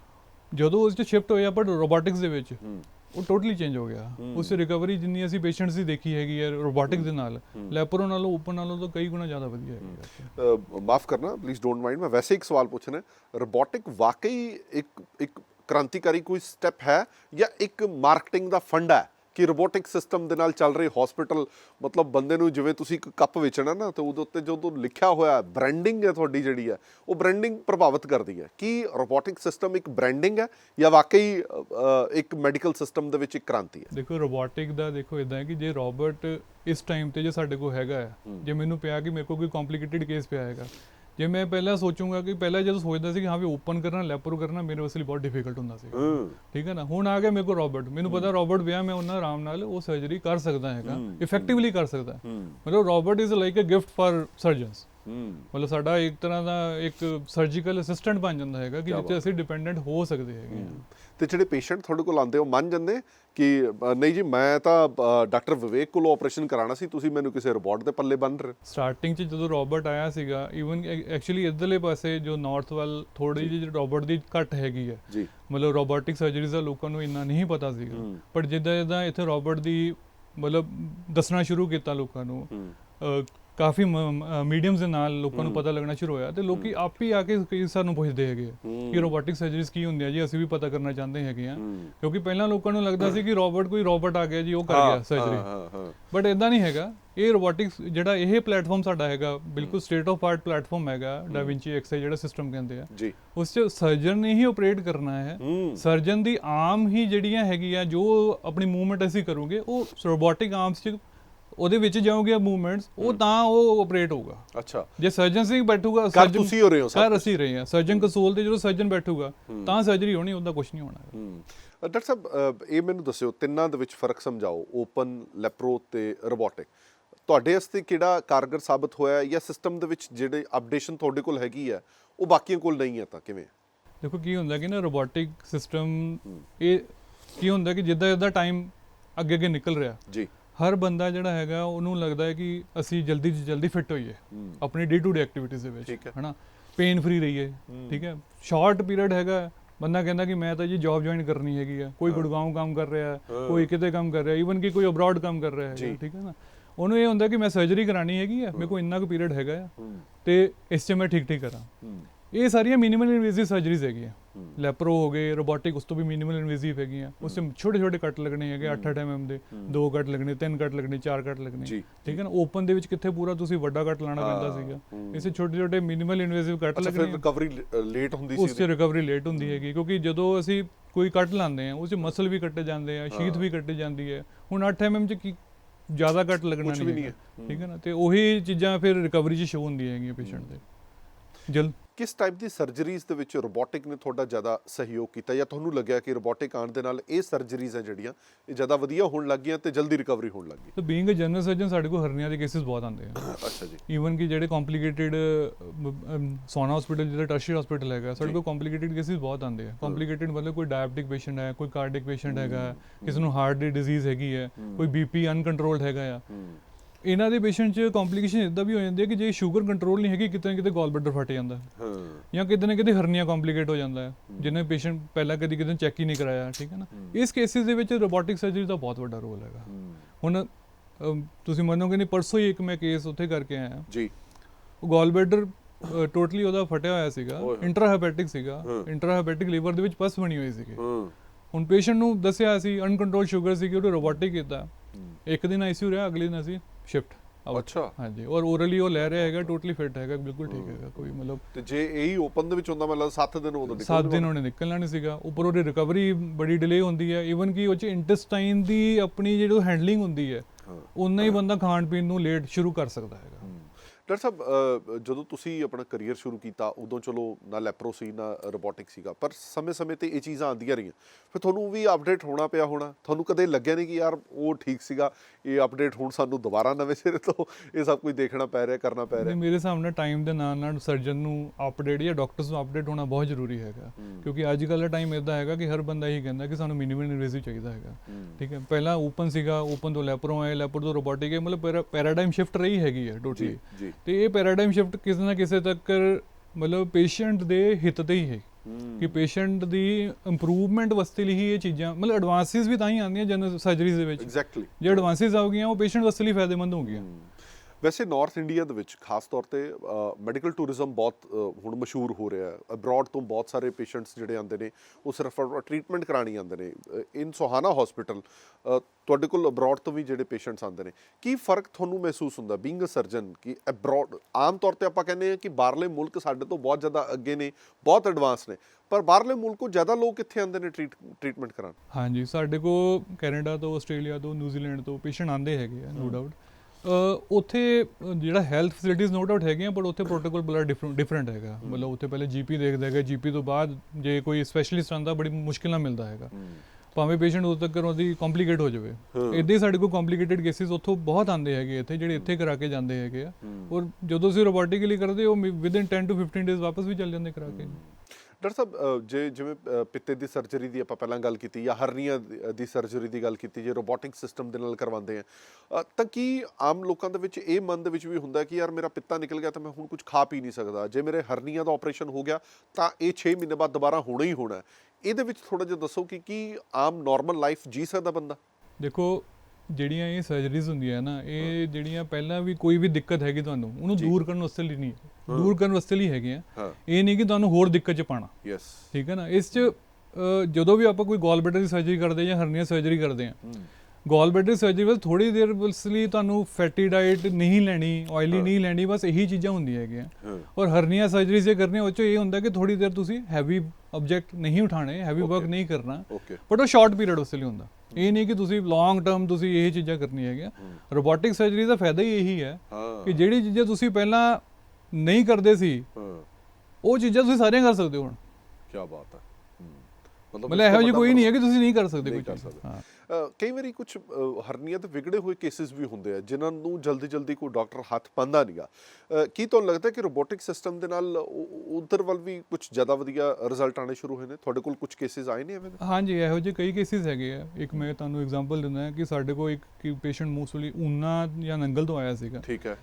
ਜਦੋਂ ਉਸ ਚ ਸ਼ਿਫਟ ਹੋਇਆ ਪਰ ਰੋਬੋਟਿਕਸ ਦੇ ਵਿੱਚ ਉਹ ਟੋਟਲੀ ਚੇਂਜ ਹੋ ਗਿਆ। ਉਸ ਰਿਕਵਰੀ ਜਿੰਨੀ ਅਸੀਂ ਪੇਸ਼ੈਂਟਸ ਦੀ ਦੇਖੀ ਹੈਗੀ ਹੈ ਰੋਬੋਟਿਕ ਦੇ ਨਾਲ। ਲੈਪਰੋ ਨਾਲੋਂ ਓਪਨ ਨਾਲੋਂ ਤਾਂ ਕਈ ਗੁਣਾ ਜ਼ਿਆਦਾ ਵਧੀਆ ਹੈ। ਮਾਫ ਕਰਨਾ ਪਲੀਜ਼ ਡੋਨਟ ਮਾਈਂਡ ਮੈਂ ਵੈਸੇ ਇੱਕ ਸਵਾਲ ਪੁੱਛਣਾ ਰੋਬੋਟਿਕ ਵਾਕਈ ਇੱਕ ਇੱਕ ਕ੍ਰਾਂਤੀਕਾਰੀ ਕੋਈ ਸਟੈਪ ਹੈ ਜਾਂ ਇੱਕ ਮਾਰਕੀਟਿੰਗ ਦਾ ਫੰਡ ਹੈ? ਕਿ ਰੋਬੋਟਿਕ ਸਿਸਟਮ ਦੇ ਨਾਲ ਚੱਲ ਰਹੇ ਹਸਪੀਟਲ ਮਤਲਬ ਬੰਦੇ ਨੂੰ ਜਿਵੇਂ ਤੁਸੀਂ ਇੱਕ ਕੱਪ ਵੇਚਣਾ ਨਾ ਤੇ ਉਹਦੇ ਉੱਤੇ ਜਦੋਂ ਲਿਖਿਆ ਹੋਇਆ ਬ੍ਰਾਂਡਿੰਗ ਹੈ ਤੁਹਾਡੀ ਜਿਹੜੀ ਹੈ ਉਹ ਬ੍ਰਾਂਡਿੰਗ ਪ੍ਰਭਾਵਿਤ ਕਰਦੀ ਹੈ। ਕੀ ਰੋਬੋਟਿਕ ਸਿਸਟਮ ਇੱਕ ਬ੍ਰਾਂਡਿੰਗ ਹੈ ਜਾਂ ਵਾਕਈ ਇੱਕ ਮੈਡੀਕਲ ਸਿਸਟਮ ਦੇ ਵਿੱਚ ਇੱਕ ਕ੍ਰਾਂਤੀ ਹੈ? ਦੇਖੋ ਰੋਬੋਟਿਕ ਦਾ ਦੇਖੋ ਇਦਾਂ ਹੈ ਕਿ ਜੇ ਰੋਬੋਟ ਇਸ ਟਾਈਮ ਤੇ ਜੇ ਸਾਡੇ ਕੋਲ ਹੈਗਾ ਹੈ ਜੇ ਮੈਨੂੰ ਪਿਆ ਕਿ ਮੇਰੇ ਕੋਲ ਕੋਈ ਕੰਪਲਿਕੇਟਿਡ ਕੇਸ ਪਿਆ ਹੈਗਾ ਜੇ ਮੈਂ ਪਹਿਲਾਂ ਸੋਚੂੰਗਾ ਕਿ ਪਹਿਲਾਂ ਜਦੋਂ ਸੋਚਦਾ ਸੀ ਕਿ ਹਾਂ ਵੀ ਓਪਨ ਕਰਨਾ ਲੈਪਰੋ ਕਰਨਾ ਮੇਰੇ ਵਾਸਤੇ ਬਹੁਤ ਡਿਫਿਕਲਟ ਹੁੰਦਾ ਸੀ। ਠੀਕ ਹੈ ਨਾ? ਹੁਣ ਆ ਗਿਆ ਮੇਰੇ ਕੋਲ ਰੋਬੋਟ ਮੈਨੂੰ ਪਤਾ ਰੋਬੋਟ ਪਿਆ ਮੈਂ ਉਹਨਾਂ ਆਰਾਮ ਨਾਲ ਉਹ ਸਰਜਰੀ ਕਰ ਸਕਦਾ ਹੈਗਾ। ਇਫੈਕਟਿਵਲੀ ਕਰ ਸਕਦਾ। ਮਤਲਬ robot is like a gift for surgeons ਮਤਲਬ ਸਾਡਾ ਇੱਕ ਤਰ੍ਹਾਂ ਦਾ ਇੱਕ ਸਰਜੀਕਲ ਅਸਿਸਟੈਂਟ ਬਣ ਜਾਂਦਾ ਹੈਗਾ ਕਿ ਜਿੱਥੇ ਅਸੀਂ ਡਿਪੈਂਡੈਂਟ ਹੋ ਸਕਦੇ ਹੈਗੇ ਤੇ ਜਿਹੜੇ ਪੇਸ਼ੈਂਟ ਤੁਹਾਡੇ ਕੋਲ ਆਉਂਦੇ ਹੋ ਮੰਨ ਜਾਂਦੇ ਕਿ ਨਹੀਂ ਜੀ ਮੈਂ ਤਾਂ ਡਾਕਟਰ ਵਿਵੇਕ ਕੋਲੋਂ ਆਪਰੇਸ਼ਨ ਕਰਾਉਣਾ ਸੀ ਤੁਸੀਂ ਮੈਨੂੰ ਕਿਸੇ ਰੋਬੋਟ ਦੇ ਪੱਲੇ ਬੰਨ ਰਹੇ। ਸਟਾਰਟਿੰਗ 'ਚ ਜਦੋਂ ਰੋਬੋਟ ਆਇਆ ਸੀਗਾ ਇਵਨ ਐਕਚੁਅਲੀ ਇਧਰਲੇ ਪਾਸੇ ਜੋ ਨਾਰਥ ਵੱਲ ਥੋੜੀ ਜਿਹੀ ਰੋਬੋਟ ਦੀ ਘੱਟ ਹੈਗੀ ਹੈ। ਜੀ। ਮਤਲਬ ਰੋਬੋਟਿਕ ਸਰਜਰੀਜ਼ ਦਾ ਲੋਕਾਂ ਨੂੰ ਇੰਨਾ ਨਹੀਂ ਪਤਾ ਸੀਗਾ। ਪਰ ਜਿੱਦਾਂ ਜਿੱਦਾਂ ਇੱਥੇ ਰੋਬੋਟ ਦੀ ਮਤਲਬ ਦੱਸਣਾ ਸ਼ੁਰੂ ਕੀਤਾ ਲੋਕਾਂ ਨੂੰ ਕਾਫੀ ਮੀਡੀਅਮਸ ਦੇ ਨਾਲ ਲੋਕਾਂ ਨੂੰ ਪਤਾ ਲੱਗਣਾ ਸ਼ੁਰੂ ਹੋਇਆ ਤੇ ਲੋਕੀ ਆਪ ਹੀ ਆ ਕੇ ਕਈ ਸਾਨੂੰ ਪੁੱਛਦੇ ਹੈਗੇ ਕਿ ਰੋਬੋਟਿਕ ਸਰਜਰੀਜ਼ ਕੀ ਹੁੰਦੀਆਂ ਜੀ ਅਸੀਂ ਵੀ ਪਤਾ ਕਰਨਾ ਚਾਹੁੰਦੇ ਹੈਗੇ ਆ। ਕਿਉਂਕਿ ਪਹਿਲਾਂ ਲੋਕਾਂ ਨੂੰ ਲੱਗਦਾ ਸੀ ਕਿ ਰੋਬੋਟ ਕੋਈ ਰੋਬੋਟ ਆ ਗਿਆ ਜੀ ਉਹ ਕਰ ਗਿਆ ਸਰਜਰੀ ਬਟ ਇਦਾਂ ਨਹੀਂ ਹੈਗਾ। ਇਹ ਰੋਬੋਟਿਕਸ ਜਿਹੜਾ ਇਹ ਪਲੇਟਫਾਰਮ ਸਾਡਾ ਹੈਗਾ ਬਿਲਕੁਲ ਸਟੇਟ ਆਫ ਆਰਟ ਪਲੇਟਫਾਰਮ ਹੈਗਾ ਡਾਵਿੰਚੀ ਐਕਸਆਈ ਜਿਹੜਾ ਸਿਸਟਮ ਕਹਿੰਦੇ ਆ। ਜੀ। ਉਸ 'ਚ ਸਰਜਨ ਨੇ ਹੀ ਆਪਰੇਟ ਕਰਨਾ ਹੈ। ਹੂੰ। ਸਰਜਨ ਦੀ ਆਰਮ ਹੀ ਜਿਹੜੀਆਂ ਹੈਗੀਆਂ ਜੋ ਆਪਣੀ ਮੂਵਮੈਂਟ ਅਸੀਂ ਕਰੋਗੇ ਉਹ ਰੋਬੋਟਿਕ ਆਰਮਸ 'ਚ ਉਹਦੇ ਵਿੱਚ ਜਾਓਗੇ ਮੂਵਮੈਂਟਸ ਉਹ ਤਾਂ ਉਹ ਆਪਰੇਟ ਹੋਊਗਾ। ਅੱਛਾ। ਜੇ ਸਰਜਨ ਸਿੰਘ ਬੈਠੂਗਾ ਕਰ ਤੁਸੀਂ ਹੋ ਰਹੇ ਹੋ ਸਭ ਕਰ ਅਸੀਂ ਰਹੇ ਹਾਂ। ਸਰਜਨ ਕੰਸੋਲ ਤੇ ਜਦੋਂ ਸਰਜਨ ਬੈਠੂਗਾ ਤਾਂ ਸਰਜਰੀ ਹੋਣੀ ਉਹਦਾ ਕੁਝ ਨਹੀਂ ਹੋਣਾ ਡਾਕਟਰ ਸਾਹਿਬ ਇਹ ਮੈਨੂੰ ਦੱਸਿਓ ਤਿੰਨਾਂ ਦੇ ਵਿੱਚ ਫ਼ਰਕ ਸਮਝਾਓ ਓਪਨ ਲੈਪਰੋ ਤੇ ਰੋਬੋਟਿਕ ਤੁਹਾਡੇ ਵਾਸਤੇ ਕਿਹੜਾ ਕਾਰਗਰ ਸਾਬਤ ਹੋਇਆ ਹੈ ਜਾਂ ਸਿਸਟਮ ਦੇ ਵਿੱਚ ਜਿਹੜੇ ਅਪਡੇਸ਼ਨ ਤੁਹਾਡੇ ਕੋਲ ਹੈਗੀ ਹੈ ਉਹ ਬਾਕੀਆਂ ਕੋਲ ਨਹੀਂ ਹੈ ਤਾਂ ਕਿਵੇਂ? ਦੇਖੋ ਕੀ ਹੁੰਦਾ ਕਿ ਨਾ ਰੋਬੋਟਿਕ ਸਿਸਟਮ ਇਹ ਕੀ ਹੁੰਦਾ ਕਿ ਜਿੱਦਾਂ ਜਿੱਦਾਂ ਟਾਈਮ ਅੱਗੇ ਅੱਗੇ ਨਿਕਲ ਰਿਹਾ ਜੀ। ਹਰ ਬੰਦਾ ਜਿਹੜਾ ਹੈਗਾ ਉਹਨੂੰ ਲੱਗਦਾ ਹੈ ਕਿ ਅਸੀਂ ਜਲਦੀ ਤੋਂ ਜਲਦੀ ਫਿੱਟ ਹੋਈਏ। ਆਪਣੀ ਡੇ ਟੂ ਡੇ ਐਕਟੀਵਿਟੀਜ਼ ਦੇ ਵਿੱਚ। ਹਨਾ? ਪੇਨ ਫ੍ਰੀ ਰਹੀਏ ਠੀਕ ਹੈ? ਸ਼ਾਰਟ ਪੀਰੀਅਡ ਹੈਗਾ ਬੰਦਾ ਕਹਿੰਦਾ ਕਿ ਮੈਂ ਤਾਂ ਜੀ ਜੌਬ ਜੁਆਇਨ ਕਰਨੀ ਹੈਗੀ ਆ। ਕੋਈ ਗੁੜਗਾਉਂ ਕੰਮ ਕਰ ਰਿਹਾ ਕੋਈ ਕਿਤੇ ਕੰਮ ਕਰ ਰਿਹਾ ਇਵਨ ਕਿ ਕੋਈ ਅਬਰਾਡ ਕੰਮ ਕਰ ਰਿਹਾ। ਹੈ ਠੀਕ ਹੈ ਨਾ? ਉਹਨੂੰ ਇਹ ਹੁੰਦਾ ਕਿ ਮੈਂ ਸਰਜਰੀ ਕਰਾਣੀ ਹੈਗੀ ਆ ਮੇਰੇ ਕੋਲ ਇੰਨਾ ਕੁ ਪੀਰੀਅਡ ਹੈਗਾ ਆ ਤੇ ਇਸ 'ਚ ਮੈਂ ਠੀਕ ਠੀਕ ਕਰਾਂ ਇਹ ਸਾਰੀਆਂ ਮਿਨੀਮਲ ਇਨਵੇਸਿਵ ਸਰਜਰੀਜ਼ ਹੈਗੀਆਂ। ਲੈਪਰੋ ਹੋ ਗਏ ਰੋਬੋਟਿਕ ਉਸ ਤੋਂ ਵੀ ਮਿਨੀਮਲ ਇਨਵੇਸਿਵ ਹੈਗੀਆਂ। ਉਸ 'ਚ ਛੋਟੇ ਛੋਟੇ ਕੱਟ ਲੱਗਣੇ ਹੈਗੇ 8-8 ਐਮਐਮ ਦੇ। 2 ਕੱਟ ਲੱਗਣੇ 3 ਕੱਟ ਲੱਗਣੇ 4 ਕੱਟ ਲੱਗਣੇ। ਠੀਕ ਹੈ ਨਾ? ਓਪਨ ਦੇ ਵਿੱਚ ਕਿੱਥੇ ਪੂਰਾ ਤੁਸੀਂ ਵੱਡਾ ਕੱਟ ਲਾਣਾ ਪੈਂਦਾ ਸੀਗਾ। ਇਸੇ ਛੋਟੇ ਛੋਟੇ ਮਿਨੀਮਲ ਇਨਵੇਸਿਵ ਕੱਟ ਅੱਛਾ ਫਿਰ ਲੱਗਣੇ ਰਿਕਵਰੀ ਲੇਟ ਹੁੰਦੀ ਉਸ ਸੀ 'ਚ ਰਿਕਵਰੀ ਲੇਟ ਹੁੰਦੀ ਹੈਗੀ ਕਿਉਂਕਿ ਜਦੋਂ ਅਸੀਂ ਕੋਈ ਕੱਟ ਲਾਉਂਦੇ ਆ ਉਸ ਮਸਲ ਵੀ ਕੱਟੇ ਜਾਂਦੇ ਆ ਸ਼ੀਥ ਵੀ ਕੱਟੇ ਜਾਂਦੀ ਹੈ। ਹੁਣ 8 ਐਮਐਮ 'ਚ ਕੀ ਜ਼ਿਆਦਾ ਕੱਟ ਲੱਗਣਾ ਨਹੀਂ ਠੀਕ ਹੈ ਨਾ? ਤੇ ਉਹੀ ਚੀਜ਼ਾਂ ਫਿਰ ਰਿਕਵਰੀ 'ਚ ਸ਼ੋ ਹੁੰਦੀਆਂ ਹੈਗੀਆਂ ਪੇਸ਼ੈਂਟ ਦੇ। ਜਲ ਕਿਸ ਟਾਈਪ ਦੀ ਸਰਜਰੀਜ਼ ਦੇ ਵਿੱਚ ਰੋਬੋਟਿਕ ਨੇ ਤੁਹਾਡਾ ਜ਼ਿਆਦਾ ਸਹਿਯੋਗ ਕੀਤਾ ਜਾਂ ਤੁਹਾਨੂੰ ਲੱਗਿਆ ਕਿ ਰੋਬੋਟਿਕ ਆਉਣ ਦੇ ਨਾਲ ਇਹ ਸਰਜਰੀਜ਼ ਹੈ ਜਿਹੜੀਆਂ ਇਹ ਜ਼ਿਆਦਾ ਵਧੀਆ ਹੋਣ ਲੱਗੀਆਂ ਤੇ ਜਲਦੀ ਰਿਕਵਰੀ ਹੋਣ ਲੱਗੀ ਤੇ ਬੀਇੰਗ ਅ ਜਨਰਲ ਸਰਜਨ ਸਾਡੇ ਕੋਲ ਹਰਨੀਆਂ ਦੇ ਕੇਸਿਸ ਬਹੁਤ ਆਉਂਦੇ ਆ। ਅੱਛਾ ਜੀ। ਈਵਨ ਕਿ ਜਿਹੜੇ ਕੰਪਲਿਕੇਟਿਡ ਸੋਨਾ ਹਸਪੀਟਲ ਜਿਹੜਾ ਟਰਸ਼ਰੀ ਹਸਪੀਟਲ ਹੈਗਾ ਸਾਡੇ ਕੋਲ ਕੰਪਲਿਕੇਟਿਡ ਕੇਸਿਸ ਬਹੁਤ ਆਉਂਦੇ ਆ। ਕੰਪਲਿਕੇਟਿਡ ਮਤਲਬ ਕੋਈ ਡਾਇਬਟਿਕ ਪੇਸ਼ੈਂਟ ਹੈ ਕੋਈ ਕਾਰਡਿਕ ਪੇਸ਼ੈਂਟ ਹੈਗਾ ਕਿਸੇ ਨੂੰ ਹਾਰਟ ਦੀ ਡਿਜ਼ੀਜ਼ ਹੈਗੀ ਹੈ ਕੋਈ ਬੀਪੀ ਅਨਕੰਟਰੋਲਡ ਹੈਗਾ ਆ। ਇਹਨਾਂ ਦੇ ਪੇਸ਼ੈਂਟ 'ਚ ਕੰਪਲਿਕੇਸ਼ਨ ਇਦਾਂ ਵੀ ਹੋ ਜਾਂਦੀ ਹੈ ਕਿ ਜੇ ਸ਼ੂਗਰ ਕੰਟਰੋਲ ਨਹੀਂ ਹੈਗੀ ਕਿਤੇ ਨਾ ਕਿਤੇ ਗਾਲ ਬਲੈਡਰ ਫਟ ਜਾਂਦਾ ਹਾਂ। ਜਾਂ ਕਿਤੇ ਨਾ ਕਿਤੇ ਹਰਨੀਆ ਕੰਪਲਿਕੇਟ ਹੋ ਜਾਂਦਾ ਹੈ। ਜਿਹਨੇ ਪੇਸ਼ੈਂਟ ਪਹਿਲਾਂ ਕਦੀ ਕਿਤੇ ਚੈੱਕ ਹੀ ਨਹੀਂ ਕਰਾਇਆ ਠੀਕ ਹੈ ਨਾ? ਇਸ ਕੇਸਿਸ ਦੇ ਵਿੱਚ ਰੋਬੋਟਿਕ ਸਰਜਰੀ ਦਾ ਬਹੁਤ ਵੱਡਾ ਰੋਲ ਹੈਗਾ। ਹੁਣ ਤੁਸੀਂ ਮੰਨੋਗੇ ਨਹੀਂ ਪਰਸੋਂ ਹੀ ਇੱਕ ਮੈਂ ਕੇਸ ਉੱਥੇ ਕਰਕੇ ਆਇਆ। ਜੀ। ਉਹ ਗਾਲ ਬਲੈਡਰ ਟੋਟਲੀ ਉਹਦਾ ਫਟਿਆ ਹੋਇਆ ਸੀਗਾ। ਇੰਟਰਾਹੈਪੈਟਿਕ ਸੀਗਾ। ਇੰਟਰਾਹੈਪੈਟਿਕ ਲੀਵਰ ਦੇ ਵਿੱਚ ਪਸ ਬਣੀ ਹੋਈ ਸੀਗੀ। ਹੁਣ ਪੇਸ਼ੈਂਟ ਨੂੰ ਦੱਸਿਆ ਸੀ ਅਨਕੰਟਰੋਲ ਸ਼ੂਗਰ ਸੀ ਕਿ ਉਹ ਰੋਬੋਟਿਕ ਕੀਤਾ। ਇੱਕ ਦਿਨ ਆਈਸੀਯੂ ਰਿਹਾ ਅਗਲੇ ਦਿਨ ਅਸੀਂ ਸ਼ਿਫਟ ਅੱਛਾ। ਹਾਂਜੀ ਔਰ ਓਰਲੀ ਉਹ ਲੈ ਰਿਹਾ ਹੈਗਾ ਟੋਟਲੀ ਫਿਟ ਹੈਗਾ ਬਿਲਕੁਲ ਠੀਕ ਹੈਗਾ ਕੋਈ ਮਤਲਬ ਤੇ ਜੇ ਇਹੀ ਓਪਨ ਦੇ ਵਿੱਚ ਹੁੰਦਾ ਮਤਲਬ 7 ਦਿਨ ਉਦੋਂ ਨਿਕਲ 7 ਦਿਨ ਉਹਨੇ ਨਿਕਲਣਾ ਨਹੀਂ ਸੀਗਾ। ਉੱਪਰ ਉਹਦੀ ਰਿਕਵਰੀ ਬੜੀ ਡਿਲੇ ਹੁੰਦੀ ਹੈ। ਈਵਨ ਕਿ ਉਹ ਚ ਇੰਟੈਸਟਾਈਨ ਦੀ ਆਪਣੀ ਜਿਹੜੀ ਹੈਂਡਲਿੰਗ ਹੁੰਦੀ ਹੈ ਹਾਂ। ਉਨਾ ਹੀ ਬੰਦਾ ਖਾਣ ਪੀਣ ਨੂੰ ਲੇਟ ਸ਼ੁਰੂ ਕਰ ਸਕਦਾ ਹੈਗਾ। ਡਾਕਟਰ ਸਾਹਿਬ ਜਦੋਂ ਤੁਸੀਂ ਆਪਣਾ ਕੈਰੀਅਰ ਸ਼ੁਰੂ ਕੀਤਾ ਉਦੋਂ ਚਲੋ ਨਾ ਲੈਪਰੋ ਸੀ ਨਾ ਰੋਬੋਟਿਕ ਸੀਗਾ ਪਰ ਸਮੇਂ-ਸਮੇਂ ਤੇ ਇਹ ਚੀਜ਼ਾਂ ਆਉਂਦੀਆਂ ਰਹੀਆਂ। ਫਿਰ ਤੁਹਾਨੂੰ ਵੀ ਅਪਡੇਟ ਹੋਣਾ ਪਿਆ ਹੋਣਾ। ਤੁਹਾਨੂੰ ਕਦੇ ਲੱਗਿਆ ਨਹੀਂ ਕਿ ਯਾਰ ਉਹ ਠੀਕ ਸੀਗਾ ਇਹ ਅਪਡੇਟ ਹੁਣ ਸਾਨੂੰ ਦੁਬਾਰਾ ਨਵੇਂ ਸਿਰੇ ਤੋਂ ਇਹ ਸਭ ਕੁਝ ਦੇਖਣਾ ਪੈ ਰਿਹਾ ਕਰਨਾ ਪੈ ਰਿਹਾ। ਮੇਰੇ ਨਾਲ ਟਾਈਮ ਦੇ ਨਾਲ ਨਾਲ ਸਰਜਨ ਨੂੰ ਅਪਡੇਟ ਜਾਂ ਡਾਕਟਰਸ ਨੂੰ ਅਪਡੇਟ ਹੋਣਾ ਬਹੁਤ ਜ਼ਰੂਰੀ ਹੈਗਾ। ਕਿਉਂਕਿ ਅੱਜ ਕੱਲ੍ਹ ਦਾ ਟਾਈਮ ਇਦਾਂ ਹੈਗਾ ਕਿ ਹਰ ਬੰਦਾ ਇਹੀ ਕਹਿੰਦਾ ਕਿ ਸਾਨੂੰ ਮਿਨੀਮਮ ਇਨਵੇਸਿਵ ਚਾਹੀਦਾ ਹੈਗਾ। ਠੀਕ ਹੈ ਪਹਿਲਾਂ ਓਪਨ ਸੀਗਾ ਓਪਨ ਤੋਂ ਲੈਪਰੋ ਆਏ ਲੈਪਰ ਤੋਂ ਰੋਬੋਟਿਕ ਹੈ ਮਤਲਬ ਪੈਰਾਡਾਈਮ ਸ਼ਿਫਟ ਰਹੀ ਹੈਗੀ ਹੈ ਟੋਟਲੀ ਜੀ। ਤੇ ਇਹ ਪੈਰਾਡਾਈਮ ਸ਼ਿਫਟ ਕਿਸੇ ਨਾ ਕਿਸੇ ਤੱਕ ਮਤਲਬ ਪੇਸ਼ੈਂਟ ਦੇ ਹਿੱਤ ਤੇ ਹੀ ਹੈ। ਕਿ ਪੇਸ਼ੈਂਟ ਦੀ ਇੰਪਰੂਵਮੈਂਟ ਵਾਸਤੇ ਲਈ ਇਹ ਚੀਜ਼ਾਂ ਮਤਲਬ ਐਡਵਾਂਸਿਸ ਵੀ ਤਾਂ ਹੀ ਆਉਂਦੀਆਂ ਜਨਰਲ ਸਰਜਰੀਜ਼ ਦੇ ਵਿੱਚ। ਐਗਜ਼ੈਕਟਲੀ ਜੇ ਐਡਵਾਂਸਿਸ ਆ ਗਈਆਂ ਉਹ ਪੇਸ਼ੈਂਟ ਵਾਸਤੇ ਲਈ ਫਾਇਦੇਮੰਦ ਹੋ। ਗਈਆਂ ਵੈਸੇ ਨਾਰਥ ਇੰਡੀਆ ਦੇ ਵਿੱਚ ਖਾਸ ਤੌਰ ਤੇ ਮੈਡੀਕਲ ਟੂਰਿਜ਼ਮ ਬਹੁਤ ਹੁਣ ਮਸ਼ਹੂਰ ਹੋ ਰਿਹਾ ਹੈ। ਅਬਰਾਡ ਤੋਂ ਬਹੁਤ ਸਾਰੇ ਪੇਸ਼ੈਂਟਸ ਜਿਹੜੇ ਆਉਂਦੇ ਨੇ ਉਹ ਸਿਰਫ ਟ੍ਰੀਟਮੈਂਟ ਕਰਾਣੀ ਆਉਂਦੇ ਨੇ ਇਨ ਸੋਹਾਨਾ ਹਸਪੀਟਲ ਤੁਹਾਡੇ ਕੋਲ ਅਬਰਾਡ ਤੋਂ ਵੀ ਜਿਹੜੇ ਪੇਸ਼ੈਂਟਸ ਆਉਂਦੇ ਨੇ। ਕੀ ਫ਼ਰਕ ਤੁਹਾਨੂੰ ਮਹਿਸੂਸ ਹੁੰਦਾ ਬੀਇੰਗ ਅ ਸਰਜਨ ਕਿ ਅਬਰਾਡ ਆਮ ਤੌਰ ਤੇ ਆਪਾਂ ਕਹਿੰਦੇ ਹਾਂ ਕਿ ਬਾਹਰਲੇ ਮੁਲਕ ਸਾਡੇ ਤੋਂ ਬਹੁਤ ਜ਼ਿਆਦਾ ਅੱਗੇ ਨੇ ਬਹੁਤ ਐਡਵਾਂਸ ਨੇ ਪਰ ਬਾਹਰਲੇ ਮੁਲਕੋਂ ਜ਼ਿਆਦਾ ਲੋਕ ਇੱਥੇ ਆਉਂਦੇ ਨੇ ਟ੍ਰੀਟਮੈਂਟ ਕਰਾਉਣ? ਹਾਂਜੀ ਸਾਡੇ ਕੋ ਕੈਨੇਡਾ ਤੋਂ ਆਸਟ੍ਰੇਲੀਆ ਤੋਂ ਨਿਊਜ਼ੀਲੈਂਡ ਤੋਂ ਪੇਸ਼ੈਂਟ ਆਉਂਦੇ ਹੈਗੇ ਆ ਨੋ ਡਾਊਟ ਉੱਥੇ ਜਿਹੜਾ ਹੈਲਥ ਫੈਸਿਲਿਟੀਜ਼ ਨੋ ਡਾਊਟ ਹੈਗੀਆਂ ਪਰ ਉੱਥੇ ਪ੍ਰੋਟੋਕਾਲ ਬੜਾ ਡਿਫਰੈਂਟ ਹੈਗਾ। ਮਤਲਬ ਉੱਥੇ ਪਹਿਲੇ ਜੀਪੀ ਦੇਖਦਾ ਹੈਗਾ। ਜੀਪੀ ਤੋਂ ਬਾਅਦ ਜੇ ਕੋਈ ਸਪੈਸ਼ਲਿਸਟ ਆਂਦਾ ਬੜੀ ਮੁਸ਼ਕਿਲ ਨਾਲ ਮਿਲਦਾ ਹੈਗਾ। ਭਾਵੇਂ ਪੇਸ਼ੈਂਟ ਉਦੋਂ ਤੱਕ ਉਹਦੀ ਕੰਪਲਿਕੇਟ ਹੋ ਜਾਵੇ। ਇਦਾਂ ਹੀ ਸਾਡੇ ਕੋਲ ਕੰਪਲਿਕੇਟਡ ਕੇਸਿਸ ਉੱਥੋਂ ਬਹੁਤ ਆਉਂਦੇ ਹੈਗੇ ਇੱਥੇ ਜਿਹੜੇ ਇੱਥੇ ਕਰਾ ਕੇ ਜਾਂਦੇ ਹੈਗੇ ਆ। ਔਰ ਜਦੋਂ ਅਸੀਂ ਰੋਬੋਟਿਕਲੀ ਕਰਦੇ ਉਹ ਵਿਦਿਨ 10 ਟੂ 15 ਡੇਜ਼ ਵਾਪਸ ਵੀ ਚੱਲ ਜਾਂਦੇ ਕਰਾ ਕੇ। ਡਾਕਟਰ ਸਾਹਿਬ ਜੇ ਜਿਵੇਂ ਪਿੱਤੇ ਦੀ ਸਰਜਰੀ ਦੀ ਆਪਾਂ ਪਹਿਲਾਂ ਗੱਲ ਕੀਤੀ ਜਾਂ ਹਰਨੀਆ ਦੀ- ਸਰਜਰੀ ਦੀ ਗੱਲ ਕੀਤੀ, ਜੇ ਰੋਬੋਟਿਕ ਸਿਸਟਮ ਦੇ ਨਾਲ ਕਰਵਾਉਂਦੇ ਆ ਤਾਂ ਕੀ ਆਮ ਲੋਕਾਂ ਦੇ ਵਿੱਚ ਇਹ ਮਨ ਦੇ ਵਿੱਚ ਵੀ ਹੁੰਦਾ ਕਿ ਯਾਰ ਮੇਰਾ ਪਿੱਤਾ ਨਿਕਲ ਗਿਆ ਤਾਂ ਮੈਂ ਹੁਣ ਕੁਝ ਖਾ ਪੀ ਨਹੀਂ ਸਕਦਾ? ਜੇ ਮੇਰੇ ਹਰਨੀਆ ਦਾ ਆਪਰੇਸ਼ਨ ਹੋ ਗਿਆ ਤਾਂ ਇਹ 6 ਮਹੀਨੇ ਬਾਅਦ ਦੁਬਾਰਾ ਹੋਣਾ ਹੀ ਹੋਣਾ। ਇਹਦੇ ਵਿੱਚ ਥੋੜਾ ਜਿਹਾ ਦੱਸੋ ਕਿ ਕੀ ਆਮ ਨਾਰਮਲ ਲਾਈਫ ਜੀ ਸਕਦਾ ਬੰਦਾ? ਦੇਖੋ ਜਿਹੜੀਆਂ ਇਹ ਸਰਜਰੀਜ਼ ਹੁੰਦੀਆਂ ਨਾ ਇਹ ਜਿਹੜੀਆਂ ਪਹਿਲਾਂ ਵੀ ਕੋਈ ਵੀ ਦਿੱਕਤ ਹੈਗੀ ਤੁਹਾਨੂੰ ਉਹਨੂੰ ਦੂਰ ਕਰਨ ਵਾਸਤੇ ਲਈ ਨਹੀਂ। ਦੂਰ ਕਰਨ ਵਾਸਤੇ ਲਈ ਹੈਗੇ ਆ ਇਹ ਨਹੀਂ ਕਿ ਤੁਹਾਨੂੰ ਹੋਰ ਦਿੱਕਤ ਚ ਪਾਣਾ ਯੈਸ ਠੀਕ ਹੈ ਨਾ? ਇਸ ਚ ਜਦੋਂ ਵੀ ਆਪਾਂ ਕੋਈ ਗੋਲ ਬੈਡਰ ਦੀ ਸਰਜਰੀ ਕਰਦੇ ਜਾਂ ਹਰਨੀਆ ਸਰਜਰੀ ਕਰਦੇ ਆ ਗੋਲ ਬੈਡਰ ਸਰਜਰੀ ਵਿੱਚ ਥੋੜੀ ਦੇਰ ਲਈ ਤੁਹਾਨੂੰ ਫੈਟੀ ਡਾਈਟ ਨਹੀਂ ਲੈਣੀ ਆਇਲੀ ਨਹੀਂ ਲੈਣੀ ਬਸ ਇਹੀ ਚੀਜ਼ਾਂ ਹੁੰਦੀਆਂ ਹੈਗੀਆਂ। ਔਰ ਹਰਨੀਆ ਸਰਜਰੀ ਜੇ ਕਰਨੀ ਉਹ ਚ ਇਹ ਹੁੰਦਾ ਕਿ ਥੋੜੀ ਦੇਰ ਤੁਸੀਂ ਹੈਵੀ ਆਬਜੈਕਟ ਨਹੀਂ ਉਠਾਣੇ ਹੈਵੀ ਵਰਕ. ਨਹੀਂ ਕਰਨਾ। ਬਟ ਉਹ ਸ਼ਾਰਟ ਪੀਰੀਅਡ ਉਸ ਲਈ ਹੁੰਦਾ। ਇਹ ਨਹੀਂ ਕਿ ਤੁਸੀਂ ਲੌਂਗ ਟਰਮ ਤੁਸੀਂ ਇਹ ਚੀਜ਼ਾਂ ਕਰਨੀ ਹੈਗੀਆਂ। ਰੋਬੋਟਿਕ ਸਰਜਰੀ ਦਾ ਫਾਇਦਾ ਹੀ ਇਹੀ ਹੈ ਕਿ ਜਿਹੜੀ ਚੀਜ਼ਾਂ ਤੁਸੀਂ ਪਹਿਲਾਂ ਨਹੀਂ ਕਰਦੇ ਸੀ ਉਹ ਚੀਜ਼ਾਂ ਤੁਸੀਂ ਸਾਰੀਆਂ ਕਰ ਸਕਦੇ ਹੋ ਹੁਣ। ਕੀ ਬਾਤ ਹੈ। ਮਤਲਬ ਇਹੋ ਜਿਹੀ ਕੋਈ ਨਹੀਂ ਹੈ ਕਿ ਤੁਸੀਂ ਨਹੀਂ ਕਰ ਸਕਦੇ ਸਕਦੇ। ਹਾਂ। ਕਈ ਵਾਰੀ ਕੁਝ ਹਰਨੀਆਂ ਤੇ ਵਿਗੜੇ ਹੋਏ ਕੇਸਿਸ ਵੀ ਹੁੰਦੇ ਆ ਜਿਨ੍ਹਾਂ ਨੂੰ ਜਲਦੀ ਜਲਦੀ ਕੋਈ ਡਾਕਟਰ ਹੱਥ ਪਾਉਂਦਾ ਨਹੀਂਗਾ ਕੀ ਤੁਹਾਨੂੰ ਲੱਗਦਾ ਕਿ ਰੋਬੋਟਿਕ ਸਿਸਟਮ ਦੇ ਨਾਲ ਉਧਰ ਵੱਲ ਵੀ ਕੁਝ ਜ਼ਿਆਦਾ ਵਧੀਆ ਰਿਜ਼ਲਟ ਆਣੇ ਸ਼ੁਰੂ ਹੋਏ ਨੇ? ਤੁਹਾਡੇ ਕੋਲ ਕੁਝ ਕੇਸਿਸ ਆਏ ਨੇ ਐਵੇਂ ਹਾਂਜੀ ਇਹੋ ਜਿਹੇ ਕਈ ਕੇਸਿਸ ਹੈਗੇ ਆ। ਇੱਕ ਮੈਂ ਤੁਹਾਨੂੰ ਐਗਜ਼ਾਮਪਲ ਦਿੰਦਾ ਕਿ ਸਾਡੇ ਕੋਲ ਇੱਕ ਪੇਸ਼ੈਂਟ ਮੋਸਟਲੀ ਊਨਾ ਜਾਂ ਨੰਗਲ ਤੋਂ ਆਇਆ ਸੀਗਾ। ਠੀਕ ਹੈ।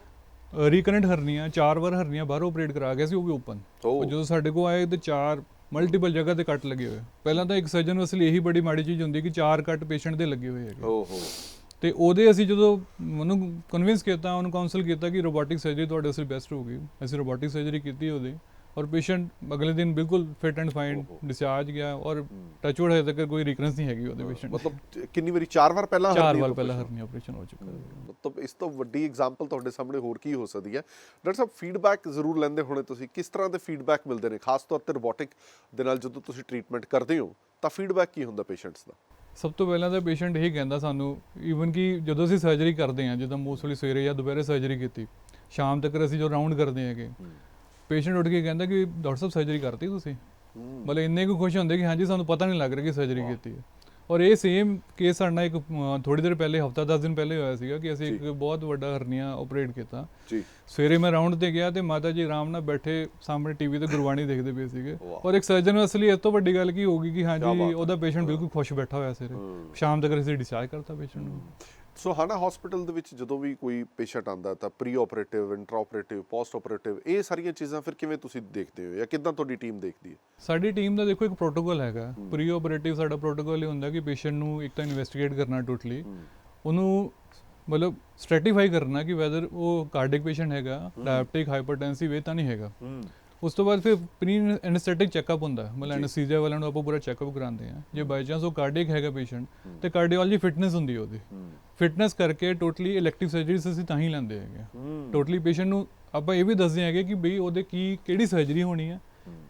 ਰੀਕਰੈਂਟ ਹਰਨੀਆਂ ਚਾਰ ਵਾਰ ਹਰਨੀਆਂ ਬਾਹਰੋਂ ਆਪਰੇਟ ਕਰਾ ਗਿਆ ਸੀ ਉਹ ਵੀ ਓਪਨ ਜਦੋਂ ਸਾਡੇ ਕੋਲ ਆਏ ਤੇ ਚਾਰ ਮਲਟੀਪਲ ਜਗ੍ਹਾ ਤੇ ਕੱਟ ਲੱਗੇ ਹੋਏ। ਪਹਿਲਾਂ ਤਾਂ ਇੱਕ ਸਰਜਨ ਵਾਸਤੇ ਇਹੀ ਬੜੀ ਮਾੜੀ ਚੀਜ਼ ਹੁੰਦੀ ਕਿ ਚਾਰ ਕੱਟ ਪੇਸ਼ੈਂਟ ਦੇ ਲੱਗੇ ਹੋਏ ਹੈਗੇ। ਓਹੋ। ਤੇ ਉਹਦੇ ਅਸੀਂ ਜਦੋਂ ਉਹਨੂੰ ਕਨਵਿੰਸ ਕੀਤਾ ਉਹਨੂੰ ਕਾਉਂਸਲ ਕੀਤਾ ਕਿ ਰੋਬੋਟਿਕ ਸਰਜਰੀ ਤੁਹਾਡੇ ਵਾਸਤੇ ਬੈਸਟ ਹੋਊਗੀ। ਅਸੀਂ ਰੋਬੋਟਿਕ ਸਰਜਰੀ ਕੀਤੀ ਉਹਦੀ। ਔਰ ਪੇਸ਼ੈਂਟ ਅਗਲੇ ਦਿਨ ਬਿਲਕੁਲ ਫਿਟ ਐਂਡ ਫਾਈਨ। ਡਿਸਚਾਰਜ ਗਿਆ ਔਰ ਟੱਚਵੁੱਡ ਹਜੇ ਤੱਕ ਕੋਈ ਰਿਕਰੈਂਸ ਨਹੀਂ ਹੈਗੀ ਉਹਦੇ ਪੇਸ਼ੈਂਟ ਮਤਲਬ ਕਿੰਨੀ ਵਾਰੀ ਚਾਰ ਵਾਰ ਪਹਿਲਾਂ ਚਾਰ ਵਾਰ ਪਹਿਲਾਂ? ਹਰਨੀ ਆਪਰੇਸ਼ਨ ਹੋ ਚੁੱਕਾ ਹੈ ਮਤਲਬ ਇਸ ਤੋਂ ਵੱਡੀ ਐਗਜ਼ਾਮਪਲ ਤੁਹਾਡੇ ਸਾਹਮਣੇ ਹੋਰ ਕੀ ਹੋ ਸਕਦੀ ਹੈ ਡਾਕਟਰ ਸਾਹਿਬ ਫੀਡਬੈਕ ਜ਼ਰੂਰ ਲੈਂਦੇ ਹੋਣੇ ਤੁਸੀਂ ਕਿਸ ਤਰ੍ਹਾਂ ਦੇ ਫੀਡਬੈਕ ਮਿਲਦੇ ਨੇ ਖਾਸ ਤੌਰ ਤੇ ਰੋਬੋਟਿਕ ਦੇ ਨਾਲ ਜਦੋਂ ਤੁਸੀਂ ਟ੍ਰੀਟਮੈਂਟ ਕਰਦੇ ਹੋ ਤਾਂ ਫੀਡਬੈਕ ਕੀ ਹੁੰਦਾ ਪੇਸ਼ੈਂਟਸ ਦਾ ਸਭ ਤੋਂ ਪਹਿਲਾਂ ਤਾਂ ਪੇਸ਼ੈਂਟ ਇਹ ਕਹਿੰਦਾ ਸਾਨੂੰ ਈਵਨ ਕਿ ਜਦੋਂ ਅਸੀਂ ਸਰਜਰੀ ਕਰਦੇ ਹਾਂ ਜਦੋਂ ਮੋਸਟਲੀ ਸਵੇਰੇ ਜਾਂ ਦੁਪਹਿਰੇ ਸਰਜਰੀ ਕੀਤੀ ਸ਼ਾਮ ਤੱਕ ਅਸੀਂ ਜੋ ਰਾਉਂਡ ਕਰਦੇ ਹੈਗੇ ਪੇਸ਼ੈਂਟ ਉੱਠ ਕੇ ਕਹਿੰਦਾ ਕਿ ਡਾਕਟਰ ਸਾਹਿਬ ਸਰਜਰੀ ਕਰਤੀ ਤੁਸੀਂ? ਮਤਲਬ ਇੰਨੇ ਕੁ ਖੁਸ਼ ਹੁੰਦੇ ਕਿ ਹਾਂਜੀ ਸਾਨੂੰ ਪਤਾ ਨਹੀਂ ਲੱਗ ਰਿਹਾ ਕਿ ਸਰਜਰੀ ਕੀਤੀ ਹੈ। ਔਰ ਇਹ ਸੇਮ ਕੇਸ ਸਾਡਾ ਇੱਕ ਥੋੜੀ ਦੇਰ ਪਹਿਲੇ ਹਫਤਾ 10 ਦਿਨ ਪਹਿਲੇ ਹੋਇਆ ਸੀਗਾ ਕਿ ਅਸੀਂ ਇੱਕ ਬਹੁਤ ਵੱਡਾ ਹਰਨੀਆ ਆਪਰੇਟ ਕੀਤਾ। ਜੀ। ਸਵੇਰੇ ਮੈਂ ਰਾਉਂਡ ਤੇ ਗਿਆ ਤੇ ਮਾਤਾ ਜੀ ਆਰਾਮ ਨਾਲ ਬੈਠੇ ਸਾਹਮਣੇ ਟੀਵੀ ਤੇ ਗੁਰਬਾਣੀ ਦੇਖਦੇ ਪਏ ਸੀਗੇ। ਔਰ ਇੱਕ ਸਰਜਨ ਨੂੰ ਅਸਲੀ ਇਸ ਤੋਂ ਵੱਡੀ ਗੱਲ ਕੀ ਹੋਗੀ ਕਿ ਹਾਂਜੀ। ਉਹਦਾ ਪੇਸ਼ੈਂਟ ਬਿਲਕੁਲ ਖੁਸ਼ ਬੈਠਾ ਹੋਇਆ ਸੀ ਹਮ। ਸ਼ਾਮ ਤੱਕ ਅਸੀਂ ਡਿਸਚਾਰਜ ਕਰਤਾ ਪੇਸ਼ੈਂਟ ਨੂੰ। ਸੋ ਹਾਨਾ ਹਸਪੀਟਲ ਦੇ ਵਿੱਚ ਜਦੋਂ ਵੀ ਕੋਈ ਪੇਸ਼ੈਂਟ ਆਂਦਾ ਤਾਂ pre operative intra operative post operative ਇਹ ਸਾਰੀਆਂ ਚੀਜ਼ਾਂ ਫਿਰ ਕਿਵੇਂ ਤੁਸੀਂ ਦੇਖਦੇ ਹੋ ਜਾਂ ਕਿਦਾਂ ਤੁਹਾਡੀ ਟੀਮ ਦੇਖਦੀ ਹੈ? ਸਾਡੀ ਟੀਮ ਦਾ ਦੇਖੋ ਇੱਕ ਪ੍ਰੋਟੋਕਾਲ ਹੈਗਾ। ਪ੍ਰੀ ਆਪਰੇਟਿਵ ਸਾਡਾ ਪ੍ਰੋਟੋਕਾਲ ਇਹ ਹੁੰਦਾ ਕਿ ਪੇਸ਼ੈਂਟ ਨੂੰ ਇੱਕ ਤਾਂ ਇਨਵੈਸਟੀਗੇਟ ਕਰਨਾ ਟੋਟਲੀ ਉਹਨੂੰ ਮਤਲਬ ਸਟ੍ਰੈਟੀਫਾਈ ਕਰਨਾ ਕਿ ਵੈਦਰ ਉਹ ਕਾਰਡਿਕ ਪੇਸ਼ੈਂਟ ਹੈਗਾ ਡਾਇਬਟਿਕ ਹਾਈਪਰਟੈਂਸਿਵ ਇਹ ਤਾਂ ਨਹੀਂ ਹੈਗਾ। ਉਸ ਤੋਂ ਬਾਅਦ ਫਿਰ ਪ੍ਰੀ ਐਨਸਥੈਟਿਕ ਚੈੱਕਅਪ ਹੁੰਦਾ। ਮਤਲਬ ਐਨਸਥੀਸੀਆ ਵਾਲਿਆਂ ਨੂੰ ਆਪਾਂ ਪੂਰਾ ਚੈੱਕਅਪ ਕਰਾਉਂਦੇ ਆ ਜੇ ਬਾਈ ਚਾਂਸ ਉਹ ਕਾਰਡਿਕ ਹੈਗਾ ਪੇਸ਼ੈਂਟ ਤੇ ਕਾਰਡੀਓਲੋਜੀ ਫਿਟਨੈਸ ਹੁੰਦੀ ਉਹਦੀ। ਫਿਟਨੈਸ ਕਰਕੇ ਟੋਟਲੀ ਇਲੈਕਟਿਵ ਸਰਜਰੀਜ਼ ਅਸੀਂ ਤਾਂ ਹੀ ਲੈਂਦੇ ਹੈਗੇ ਟੋਟਲੀ ਪੇਸ਼ੈਂਟ ਨੂੰ ਆਪਾਂ ਇਹ ਵੀ ਦੱਸਦੇ ਹੈਗੇ ਕਿ ਬਈ ਉਹਦੇ ਕੀ ਕਿਹੜੀ ਸਰਜਰੀ ਹੋਣੀ ਹੈ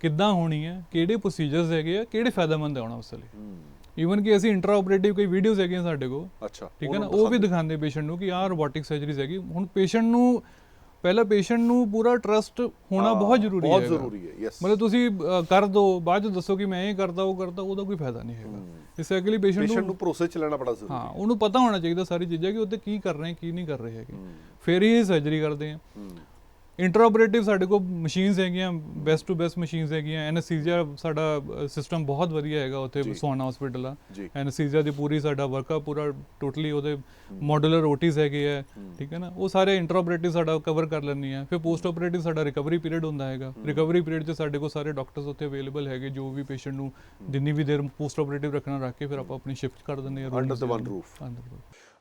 ਕਿੱਦਾਂ ਹੋਣੀ ਹੈ ਕਿਹੜੇ ਪ੍ਰੋਸੀਜਰਸ ਹੈਗੇ ਆ ਕਿਹੜੇ ਫਾਇਦਾਮੰਦ ਆਉਣਾ ਉਸ ਲਈ। ਈਵਨ ਕਿ ਅਸੀਂ ਇੰਟਰਾ ਆਪਰੇਟਿਵ ਕੋਈ ਵੀਡੀਓਜ਼ ਹੈਗੀਆਂ ਸਾਡੇ ਕੋਲ। ਅੱਛਾ ਠੀਕ ਹੈ ਨਾ? ਉਹ ਵੀ ਦਿਖਾਉਂਦੇ। ਪੇਸ਼ੈਂਟ ਨੂੰ ਕਿ ਆਹ ਰੋਬੋਟਿਕ ਸਰਜਰੀਜ਼ ਹੈਗੀ। ਹੁਣ ਪੇਸ਼ੈਂਟ ਨੂੰ ਪਹਿਲਾਂ ਪੇਸ਼ੈਂਟ ਨੂੰ ਪੂਰਾ ਟਰਸਟ ਹੋਣਾ ਬਹੁਤ ਜ਼ਰੂਰੀ ਹੈ ਬਹੁਤ ਜ਼ਰੂਰੀ ਹੈ ਯੈਸ ਮਤਲਬ ਤੁਸੀਂ ਅ, ਕਰ ਦੋ ਬਾਅਦ ਚ ਦੱਸੋ ਕਿ ਮੈਂ ਇਹ ਕਰਦਾ ਉਹ ਕਰਦਾ ਉਹਦਾ ਕੋਈ ਫਾਇਦਾ ਨਹੀਂ ਹੈਗਾ। ਇਸ ਕਰਕੇ ਪੇਸ਼ੈਂਟ ਪੇਸ਼ੈਂਟ ਨੂੰ ਨੂੰ ਭਰੋਸੇ ਚ ਲੈਣਾ ਬੜਾ ਜ਼ਰੂਰੀ ਹਾਂ ਉਹਨੂੰ ਪਤਾ ਹੋਣਾ ਚਾਹੀਦਾ ਸਾਰੀ ਚੀਜ਼ਾਂ ਕਿ ਉਹਤੇ ਕੀ ਕਰ ਰਹੇ ਕੀ ਨਹੀਂ ਕਰ ਰਹੇ ਹੈਗੇ। ਫਿਰ ਹੀ ਸਰਜਰੀ ਕਰਦੇ ਆ। ਇੰਟਰ ਆਪਰੇਟਿਵ ਸਾਡੇ ਕੋਲ ਮਸ਼ੀਨਸ ਹੈਗੀਆਂ ਬੈਸਟ ਟੂ ਬੈਸਟ ਮਸ਼ੀਨਸ ਹੈਗੀਆਂ ਐਨਸਥੀਸੀਆ ਸਾਡਾ ਸਿਸਟਮ ਬਹੁਤ ਵਧੀਆ ਹੈਗਾ ਉੱਥੇ। ਸੋਨਾ ਹਸਪੀਟਲ ਆ। ਜੀ। ਐਨਸਥੀਸੀਆ ਦੀ ਪੂਰੀ ਸਾਡਾ ਵਰਕਅਪ ਪੂਰਾ ਟੋਟਲੀ ਉਹਦੇ ਮਾਡੂਲਰ ਓਟੀਸ ਹੈਗੇ ਆ ਠੀਕ ਹੈ ਨਾ? ਉਹ ਸਾਰੇ ਇੰਟਰ ਆਪਰੇਟਿਵ ਸਾਡਾ ਕਵਰ ਕਰ ਲੈਂਦੀ ਆ। ਫਿਰ ਪੋਸਟ ਆਪਰੇਟਿਵ ਸਾਡਾ ਰਿਕਵਰੀ ਪੀਰੀਅਡ ਹੁੰਦਾ ਹੈਗਾ। ਰਿਕਵਰੀ ਪੀਰੀਅਡ 'ਚ ਸਾਡੇ ਕੋਲ ਸਾਰੇ ਡਾਕਟਰਸ ਉੱਥੇ ਅਵੇਲੇਬਲ ਹੈਗੇ ਜੋ ਵੀ ਪੇਸ਼ੈਂਟ ਨੂੰ ਜਿੰਨੀ ਵੀ ਦੇਰ ਪੋਸਟ ਆਪਰੇਟਿਵ ਰੱਖਣਾ ਰੱਖ ਕੇ ਫਿਰ ਆਪਾਂ ਆਪਣੀ ਸ਼ਿਫਟ ਕਰ ਦਿੰਦੇ ਆ। Under the one roof under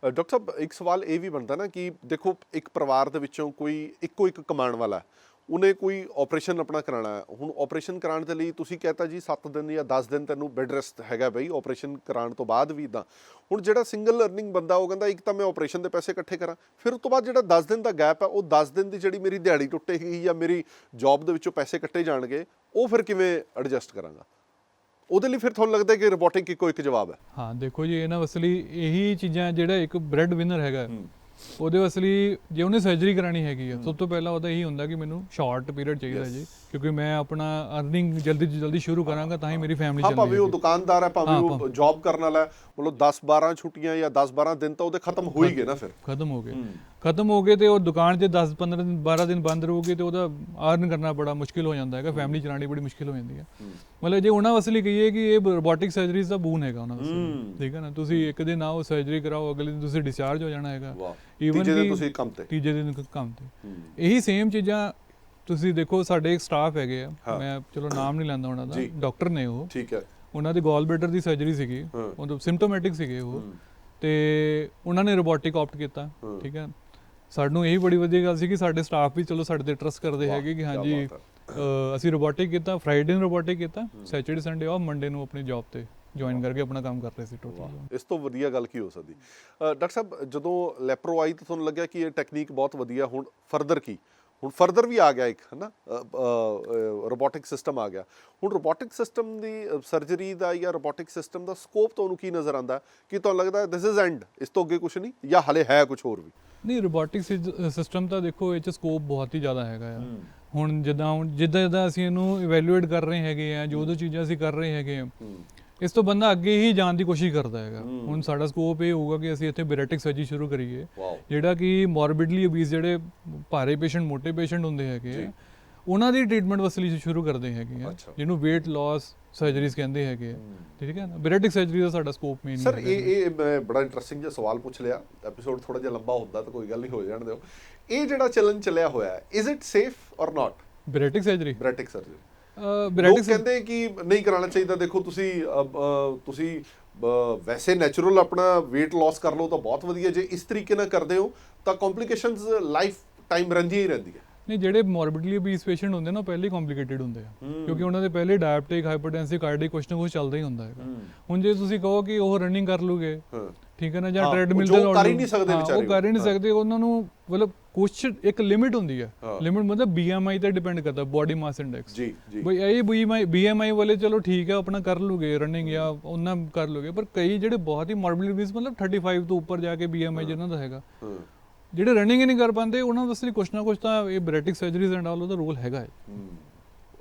doctor ਸਾਹਿਬ, ਇੱਕ ਸਵਾਲ ਇਹ ਵੀ ਬਣਦਾ ਨਾ ਕਿ ਦੇਖੋ, ਇੱਕ ਪਰਿਵਾਰ ਦੇ ਵਿੱਚੋਂ ਕੋਈ ਇੱਕੋ ਇੱਕ ਕਮਾਉਣ ਵਾਲਾ ਉਹਨੇ ਕੋਈ ਆਪਰੇਸ਼ਨ ਆਪਣਾ ਕਰਾਉਣਾ ਹੈ। ਹੁਣ ਆਪਰੇਸ਼ਨ ਕਰਾਉਣ ਦੇ ਲਈ ਤੁਸੀਂ ਕਹਤਾ ਜੀ 7 ਦਿਨ ਜਾਂ 10 ਦਿਨ ਤੈਨੂੰ ਬੈੱਡ ਰੈਸਟ ਹੈਗਾ ਬਈ ਆਪਰੇਸ਼ਨ ਕਰਾਉਣ ਤੋਂ ਬਾਅਦ ਵੀ ਇਦਾਂ ਹੁਣ ਜਿਹੜਾ ਸਿੰਗਲ ਅਰਨਿੰਗ ਬੰਦਾ ਉਹ ਕਹਿੰਦਾ, ਇੱਕ ਤਾਂ ਮੈਂ ਆਪਰੇਸ਼ਨ ਦੇ ਪੈਸੇ ਇਕੱਠੇ ਕਰਾਂ। ਫਿਰ ਉਸ ਤੋਂ ਬਾਅਦ ਜਿਹੜਾ 10 ਦਿਨ ਦਾ ਗੈਪ ਹੈ, ਉਹ 10 ਦਿਨ ਦੀ ਜਿਹੜੀ ਮੇਰੀ ਦਿਹਾੜੀ ਟੁੱਟੇਗੀ ਜਾਂ ਮੇਰੀ ਜੌਬ ਦੇ ਵਿੱਚੋਂ ਪੈਸੇ ਕੱਟੇ ਜਾਣਗੇ, ਉਹ ਫਿਰ ਕਿਵੇਂ ਐਡਜਸਟ ਕਰਾਂਗਾ? ਉਹਦੇ ਲਈ ਫਿਰ ਤੁਹਾਨੂੰ ਲੱਗਦਾ ਕਿ ਰੋਬੋਟਿਕ ਇੱਕੋ ਇੱਕ ਜਵਾਬ ਹੈ? ਹਾਂ ਦੇਖੋ ਜੀ ਇਹਨਾਂ ਵਸਲੀ ਇਹੀ ਚੀਜ਼ਾਂ ਜਿਹੜਾ ਇੱਕ ਬ੍ਰੈਡ ਵਿਨਰ ਹੈਗਾ। ਉਹਦੇ ਅਸਲੀ ਜੇ ਉਹਨੇ ਸਰਜਰੀ ਕਰਾਣੀ ਹੈਗੀ ਆ ਸਭ ਤੋਂ ਪਹਿਲਾਂ ਉਹਦਾ ਇਹੀ ਹੁੰਦਾ ਕਿ ਮੈਨੂੰ ਸ਼ਾਰਟ ਪੀਰੀਅਡ ਚਾਹੀਦਾ ਜੀ ਕਿਉਂਕਿ ਮੈਂ ਆਪਣਾ ਅਰਨਿੰਗ ਜਲਦੀ ਤੋਂ ਜਲਦੀ ਸ਼ੁਰੂ ਕਰਾਂਗਾ ਤਾਂ ਹੀ ਮੇਰੀ ਫੈਮਿਲੀ ਹਾਂ ਚੱਲੇਗੀ। ਭਾਵੇਂ ਉਹ ਦੁਕਾਨਦਾਰ ਹੈ ਭਾਵੇਂ ਹਾਂ, ਉਹ ਜੌਬ ਕਰਨ ਵਾਲਾ ਹੈ ਮਤਲਬ 10 12 ਛੁੱਟੀਆਂ ਜਾਂ 10 12 ਦਿਨ ਤਾਂ ਉਹਦੇ ਖਤਮ ਹੋ ਹੀ ਗਏ ਨਾ ਫਿਰ। ਖਤਮ ਹੋ ਗਏ। ਖਤਮ ਹੋ ਗਏ ਤੇ ਉਹ ਦੁਕਾਨ 'ਚ 10 15 ਦਿਨ 12 ਦਿਨ ਬੰਦ ਰਹੂਗੀ ਤੇ ਉਹਦਾ ਅਰਨ ਕਰਨਾ ਬੜਾ ਮੁਸ਼ਕਿਲ ਹੋ ਜਾਂਦਾ ਹੈਗਾ ਫੈਮਿਲੀ ਚਲਾਉਣੀ ਬੜੀ ਮੁਸ਼ਕਿਲ ਹੋ ਜਾਂਦੀ ਹੈ। ਮਤਲਬ ਜੇ ਉਹਨਾਂ ਵਾਸਤੇ ਕਹੀਏ ਕਿ ਇਹ ਰੋਬੋਟਿਕ ਸਰਜਰੀਜ਼ ਦਾ ਬੂਨ ਹੈਗਾ ਉਹਨਾਂ ਵਾਸਤੇ ਠੀਕ ਹੈ ਨਾ? ਤੁਸੀਂ ਇੱਕ ਦਿਨ ਆਓ ਸਰਜਰੀ ਕਰਾਓ ਅਗਲੇ ਦਿਨ ਤੁਸੀਂ ਡਿਸਚਾਰਜ ਹੋ ਜਾਣਾ ਹੈਗਾ। Even ਤੀਜੇ ਦਿਨ ਤੁਸੀਂ ਕੰਮ ਤੇ। ਤੀਜੇ ਦਿਨ ਕੰਮ ਤੇ। ਇਹੀ ਸੇਮ ਚੀਜ਼ਾਂ ਤੁਸੀਂ ਦੇਖੋ ਸਾਡੇ ਇੱਕ ਸਟਾਫ ਹੈਗੇ ਆ। ਮੈਂ ਚਲੋ ਨਾਮ ਨਹੀਂ ਲੈਂਦਾ ਉਹਨਾਂ ਦਾ। ਡਾਕਟਰ ਨੇ ਉਹ। ਠੀਕ ਹੈ। ਉਹਨਾਂ ਦੀ ਗੋਲ ਬਲੈਡਰ ਦੀ ਸਰਜਰੀ ਸੀਗੀ। ਉਹ ਸਿੰਪਟੋਮੈਟਿਕ ਸੀਗੇ ਉਹ। ਤੇ ਉਹਨਾਂ ਨੇ ਰੋਬੋਟਿਕ ਆਪਟ ਕੀਤਾ। ਠੀਕ ਹੈ? ਸਾਨੂੰ ਇਹੀ ਬੜੀ ਵਧੀਆ ਗੱਲ ਸੀ ਕਿ ਸਾਡੇ ਸਟਾਫ ਵੀ ਚਲੋ ਸਾਡੇ ਤੇ ਟਰਸਟ ਕਰਦੇ ਹੈਗੇ ਕਿ ਹਾਂਜੀ ਅਸੀਂ ਰੋਬੋਟਿਕ ਕੀਤਾ ਫਰਾਈਡੇ ਨੂੰ ਰੋਬੋਟਿਕ ਕੀਤਾ ਸੈਚਰਡੇ ਸੰਡੇ ਆਫ ਮੰਡੇ ਨੂੰ ਆਪਣੀ ਜੌਬ ਤੇ ਜੁਆਇਨ ਕਰਕੇ ਆਪਣਾ ਕੰਮ ਕਰ ਰਹੇ ਸੀ ਟੋਟਲ ਇਸ ਤੋਂ ਵਧੀਆ ਗੱਲ ਕੀ ਹੋ ਸਕਦੀ? ਡਾਕਟਰ ਸਾਹਿਬ ਜਦੋਂ ਲੈਪਰੋ ਆਈ ਤਾਂ ਤੁਹਾਨੂੰ ਲੱਗਿਆ ਕਿ ਇਹ ਟੈਕਨੀਕ ਬਹੁਤ ਵਧੀਆ ਹੁਣ ਫਰਦਰ ਕੀ? ਹੁਣ ਫਰਦਰ ਵੀ ਆ ਗਿਆ ਇੱਕ ਹਨਾ? ਰੋਬੋਟਿਕ ਸਿਸਟਮ ਆ ਗਿਆ। ਹੁਣ ਰੋਬੋਟਿਕ ਸਿਸਟਮ ਦੀ ਸਰਜਰੀ ਦਾ ਜਾਂ ਰੋਬੋਟਿਕ ਸਿਸਟਮ ਦਾ ਸਕੋਪ ਤੁਹਾਨੂੰ ਕੀ ਨਜ਼ਰ ਆਉਂਦਾ? ਕਿ ਤੁਹਾਨੂੰ ਲੱਗਦਾ ਦਿਸ ਇਜ਼ ਐਂਡ ਇਸ ਤੋਂ ਅੱਗੇ ਕੁਝ ਨਹੀਂ? ਜਾਂ ਹਲੇ ਹੈ ਕੁਝ ਹੋਰ ਵੀ? ਨਹੀਂ ਰੋਬੋਟਿਕ ਸਿਸਟਮ ਤਾਂ ਦੇਖੋ ਇਹ ਚ ਸਕੋਪ ਬਹੁਤ ਹੀ ਜ਼ਿਆਦਾ ਹੈਗਾ ਆ। ਹੁਣ ਜਿੱਦਾਂ ਹੁਣ ਜਿੱਦਾਂ ਜਿੱਦਾਂ ਅਸੀਂ ਇਹਨੂੰ ਇਵੈਲੂਏਟ ਕਰ ਰਹੇ ਹੈਗੇ ਆ ਜੋ ਜੋ ਚੀਜ਼ਾਂ ਅਸੀਂ ਕਰ ਰਹੇ ਹੈਗੇ ਆ ਇਸ ਤੋਂ ਬੰਦਾ ਅੱਗੇ ਹੀ ਜਾਣ ਦੀ ਕੋਸ਼ਿਸ਼ ਕਰਦਾ ਹੈਗਾ। ਹੁਣ ਸਾਡਾ ਸਕੋਪ ਇਹ ਹੋਊਗਾ ਕਿ ਅਸੀਂ ਇੱਥੇ ਬੈਰੇਟਿਕ ਸਰਜਰੀ ਸ਼ੁਰੂ ਕਰੀਏ। ਜਿਹੜਾ ਕਿ ਮੋਰਬਿਡਲੀ obese ਜਿਹੜੇ ਭਾਰੇ ਪੇਸ਼ੈਂਟ ਮੋਟੇ ਪੇਸ਼ੈਂਟ ਹੁੰਦੇ ਹੈਗੇ ਆ ਉਹਨਾਂ ਦੀ ਟ੍ਰੀਟਮੈਂਟ ਵਸਲੀ ਸ਼ੁਰੂ ਕਰਦੇ ਹੈਗੇ ਆ। ਜਿਹਨੂੰ weight loss ਸਰਜਰੀਜ਼ ਕਹਿੰਦੇ ਹੈਗੇ ਆ। ਠੀਕ ਹੈ ਨਾ? ਬੈਰੇਟਿਕ ਸਰਜਰੀ ਦਾ ਸਾਡਾ ਸਕੋਪ ਮੇਨ ਸਰ ਇਹ ਇਹ ਮੈਂ ਬੜਾ ਇੰਟਰਸਟਿੰਗ ਜਿਹਾ ਸਵਾਲ ਪੁੱਛ ਲਿਆ। ਐਪੀਸੋਡ ਥੋੜਾ ਜਿਹਾ ਲੰਬਾ ਹੁੰਦਾ ਤਾਂ ਕੋਈ ਗੱਲ ਨਹੀਂ ਹੋ ਜਾਣ ਦਿਓ। ਇਹ ਜਿਹੜਾ ਚੱਲਨ ਚੱਲਿਆ ਹੋਇਆ ਹੈ is it safe or not ਬੈਰੇਟਿਕ surgery ਬ੍ਰੈਟਿਕ surgery ਲੋਕ ਕਹਿੰਦੇ ਕਿ ਨਹੀਂ ਕਰਾਉਣਾ ਚਾਹੀਦਾ। ਦੇਖੋ ਤੁਸੀਂ ਤੁਸੀਂ ਵੈਸੇ ਨੈਚੁਰਲ ਆਪਣਾ weight loss ਕਰ ਲਓ ਤਾਂ ਬਹੁਤ ਵਧੀਆ। ਜੇ ਇਸ ਤਰੀਕੇ ਨਾਲ ਕਰਦੇ ਹੋ ਤਾਂ ਕੰਪਲਿਕੇਸ਼ਨਸ ਲਾਈਫ ਟਾਈਮ ਰਹਿੰਦੀਆਂ ਹੀ ਰਹਿੰਦੀਆਂ। ਨਹੀਂ ਜਿਹੜੇ ਮੋਰਬਿਡਲੀ obese ਪੇਸ਼ੈਂਟ ਹੁੰਦੇ ਨਾ ਪਹਿਲੇ ਕੰਪਲਿਕੇਟਿਡ ਹੁੰਦੇ ਆ। ਕਿਉਂਕਿ ਉਹਨਾਂ ਦੇ ਪਹਿਲੇ ਡਾਇਬਟਿਕ ਹਾਈਪਰਟੈਂਸਿਵ ਕਾਰਡਿਕ ਕੁਛ ਨਾ ਕੁਛ ਚੱਲਦਾ ਹੀ ਹੁੰਦਾ ਹੈਗਾ। ਹੁਣ ਜੇ ਤੁਸੀਂ ਕਹੋ ਕਿ ਉਹ ਰਨਿੰਗ ਕਰ ਲੂਗੇ ਹਾਂ। ਠੀਕ ਹੈ ਨਾ? ਜਾਂ ਟ੍ਰੈਡਮਿਲ ਤੇ ਕਰ ਹੀ ਨਹੀਂ ਸਕਦੇ ਵਿਚਾਰੇ ਉਹ। ਕਰ ਹੀ ਨਹੀਂ। ਸਕਦੇ। ਉਹਨਾਂ ਨੂੰ ਮਤਲਬ ਕੁਛ ਇੱਕ ਲਿਮਿਟ ਹੁੰਦੀ ਹੈ। ਲਿਮਿਟ ਮਤਲਬ BMI ਤੇ ਡਿਪੈਂਡ ਕਰਦਾ ਬਾਡੀ ਮਾਸ ਇੰਡੈਕਸ ਜੀ ਜੀ। ਬਈ ਇਹ BMI BMI ਵਾਲੇ ਚਲੋ ਠੀਕ ਹੈ ਆਪਣਾ ਕਰ ਲੂਗੇ ਰਨਿੰਗ ਜਾਂ ਉਹਨਾਂ ਕਰ ਲੂਗੇ ਪਰ ਕਈ ਜਿਹੜੇ ਬਹੁਤ ਹੀ ਮੋਰਬਿਡਲੀ obese ਮਤਲਬ 35 ਤੋਂ ਉੱਪਰ ਜਾ ਕੇ BMI ਜਿਹਨਾਂ ਦਾ ਹੈਗਾ। ਜਿਹੜੇ ਰਨਿੰਗ ਹੀ ਨਹੀਂ ਕਰ ਪਾਉਂਦੇ ਉਹਨਾਂ ਵਾਸਤੇ ਕੁਛ ਨਾ ਕੁਛ ਤਾਂ ਇਹ ਬ੍ਰੈਟਿਕ ਸਰਜਰੀਜ਼ ਐਂਡ ਆਲ ਉਹਦਾ ਰੋਲ ਹੈਗਾ ਹੈ।